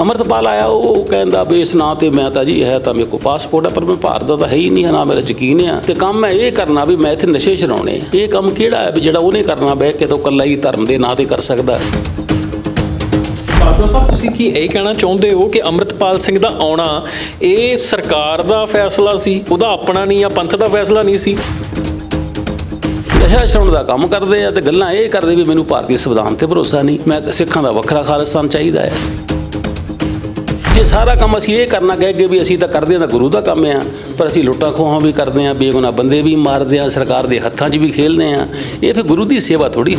ਅਮਰਤਪਾਲ ਆਇਆ ਉਹ ਕਹਿੰਦਾ ਵੀ ਇਸ ਨਾਂ ਤੇ ਮੈਂ ਤਾਂ ਜੀ ਹੈ ਤਾਂ ਮੇਰੇ ਕੋਲ ਪਾਸਪੋਰਟ ਹੈ ਪਰ ਮੈਂ ਭਾਰਤ ਦਾ ਤਾਂ ਹੈ ਹੀ ਨਹੀਂ ਹੈ ਨਾ ਮੇਰਾ ਯਕੀਨ ਆ। ਤੇ ਕੰਮ ਹੈ ਇਹ ਕਰਨਾ ਵੀ ਮੈਂ ਇੱਥੇ ਨਸ਼ੇ ਛਡਾਉਣੇ ਇਹ ਕੰਮ ਕਿਹੜਾ ਹੈ ਵੀ ਜਿਹੜਾ ਉਹਨੇ ਕਰਨਾ ਬਹਿ ਕੇ ਤਾਂ ਇਕੱਲਾ ਹੀ ਧਰਮ ਦੇ ਨਾਂ ਤੇ ਕਰ ਸਕਦਾ ਬਾਸਲਾ ਸਾਹਿਬ ਤੁਸੀਂ ਕੀ ਇਹ ਕਹਿਣਾ ਚਾਹੁੰਦੇ ਹੋ ਕਿ ਅੰਮ੍ਰਿਤਪਾਲ ਸਿੰਘ ਦਾ ਆਉਣਾ ਇਹ ਸਰਕਾਰ ਦਾ ਫੈਸਲਾ ਸੀ ਉਹਦਾ ਆਪਣਾ ਨਹੀਂ ਜਾਂ ਪੰਥ ਦਾ ਫੈਸਲਾ ਨਹੀਂ ਸੀ? ਨਸ਼ਾ ਛਡਾਉਣ ਦਾ ਕੰਮ ਕਰਦੇ ਆ ਤੇ ਗੱਲਾਂ ਇਹ ਕਰਦੇ ਵੀ ਮੈਨੂੰ ਭਾਰਤੀ ਸੰਵਿਧਾਨ ਤੇ ਭਰੋਸਾ ਨਹੀਂ। ਮੈਂ ਸਿੱਖਾਂ ਦਾ ਵੱਖਰਾ ਖਾਲਿਸਤਾਨ ਚਾਹੀਦਾ ਹੈ। ਜੇ ਸਾਰਾ ਕੰਮ ਅਸੀਂ ਇਹ ਕਰਨਾ ਕਹਿ ਕੇ ਵੀ ਅਸੀਂ ਤਾਂ ਕਰਦੇ ਹਾਂ ਤਾਂ ਗੁਰੂ ਦਾ ਕੰਮ ਆ, ਪਰ ਅਸੀਂ ਲੁੱਟਾਂ ਖੋਹਾਂ ਵੀ ਕਰਦੇ ਹਾਂ, ਬੇਗੁਨਾਹ ਬੰਦੇ ਵੀ ਮਾਰਦੇ ਹਾਂ, ਸਰਕਾਰ ਦੇ ਹੱਥਾਂ 'ਚ ਵੀ ਖੇਲਦੇ ਹਾਂ। ਇਹ ਫਿਰ ਗੁਰੂ ਦੀ ਸੇਵਾ ਥੋੜੀ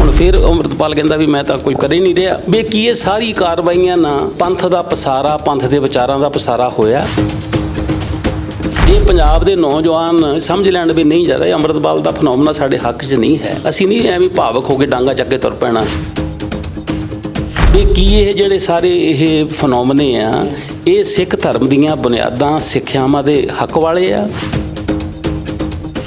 ਹੁਣ ਫਿਰ ਅੰਮ੍ਰਿਤਪਾਲ ਕਹਿੰਦਾ ਵੀ ਮੈਂ ਤਾਂ ਕੋਈ ਕਰੇ ਨਹੀਂ ਰਿਹਾ। ਵੀ ਕੀ ਇਹ ਸਾਰੀ ਕਾਰਵਾਈਆਂ ਨਾ ਪੰਥ ਦਾ ਪਸਾਰਾ, ਪੰਥ ਦੇ ਵਿਚਾਰਾਂ ਦਾ ਪਸਾਰਾ ਹੋਇਆ? ਜੇ ਪੰਜਾਬ ਦੇ ਨੌਜਵਾਨ ਸਮਝ ਲੈਣ ਵੀ ਨਹੀਂ ਜਾ ਰਹੇ, ਅੰਮ੍ਰਿਤਪਾਲ ਦਾ ਫਨੋਮਨਾ ਸਾਡੇ ਹੱਕ 'ਚ ਨਹੀਂ ਹੈ। ਅਸੀਂ ਨਹੀਂ ਐਵੇਂ ਭਾਵਕ ਹੋ ਕੇ ਡਾਂਗਾ ਚੱਕ ਕੇ ਤੁਰ ਪੈਣਾ। ਕੀ ਇਹ ਜਿਹੜੇ ਸਾਰੇ ਇਹ ਫਨੋਮਨੇ ਆ ਇਹ ਸਿੱਖ ਧਰਮ ਦੀਆਂ ਬੁਨਿਆਦਾਂ ਸਿੱਖਿਆਵਾਂ ਦੇ ਹੱਕ ਵਾਲੇ ਆ?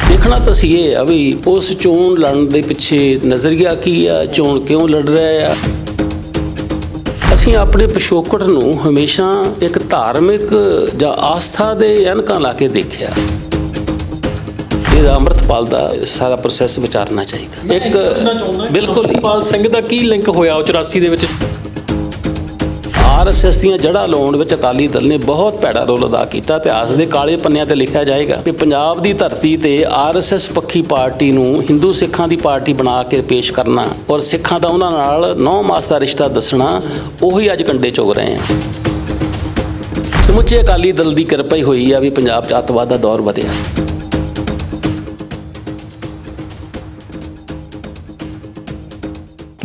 ਦੇਖਣਾ ਤਾਂ ਸੀ ਇਹ ਆ ਵੀ ਉਸ ਚੋਣ ਲੜਨ ਦੇ ਪਿੱਛੇ ਨਜ਼ਰੀਆ ਕੀ ਆ ਚੋਣ ਕਿਉਂ ਲੜ ਰਿਹਾ ਆ? ਅਸੀਂ ਆਪਣੇ ਪਿਛੋਕੜ ਨੂੰ ਹਮੇਸ਼ਾ ਇੱਕ ਧਾਰਮਿਕ ਜਾਂ ਆਸਥਾ ਦੇ ਅਨਕਾਂ ਲਾ ਕੇ ਦੇਖਿਆ। ਇਹਦਾ ਅੰਮ੍ਰਿਤਪਾਲ ਦਾ ਸਾਰਾ ਪ੍ਰੋਸੈਸ ਵਿਚਾਰਨਾ ਚਾਹੀਦਾ। ਇੱਕ ਬਿਲਕੁਲ ਅੰਮ੍ਰਿਤਪਾਲ ਸਿੰਘ ਦਾ ਕੀ ਲਿੰਕ ਹੋਇਆ ਉਹ 84 ਦੇ ਵਿੱਚ? ਆਰਐਸਐਸ ਦੀਆਂ ਜੜ੍ਹਾਂ ਲਾਉਣ ਵਿੱਚ ਅਕਾਲੀ ਦਲ ਨੇ ਬਹੁਤ ਭੈੜਾ ਰੋਲ ਅਦਾ ਕੀਤਾ। ਇਤਿਹਾਸ ਦੇ ਕਾਲੇ ਪੰਨਿਆਂ ਤੇ ਲਿਖਿਆ ਜਾਏਗਾ ਕਿ ਪੰਜਾਬ ਦੀ ਧਰਤੀ ਤੇ ਆਰਐਸਐਸ ਪੱਖੀ ਪਾਰਟੀ ਨੂੰ ਹਿੰਦੂ ਸਿੱਖਾਂ ਦੀ ਪਾਰਟੀ ਬਣਾ ਕੇ ਪੇਸ਼ ਕਰਨਾ ਔਰ ਸਿੱਖਾਂ ਦਾ ਉਹਨਾਂ ਨਾਲ ਨੌ ਮਾਸ ਦਾ ਰਿਸ਼ਤਾ ਦੱਸਣਾ, ਉਹੀ ਅੱਜ ਕੰਡੇ ਚੁਗ ਰਹੇ ਆ ਸਮੁੱਚੇ ਅਕਾਲੀ ਦਲ ਦੀ ਕਿਰਪਾ ਹੀ ਹੋਈ ਆ ਵੀ ਪੰਜਾਬ 'ਚ ਅੱਤਵਾਦ ਦਾ ਦੌਰ ਵਧਿਆ।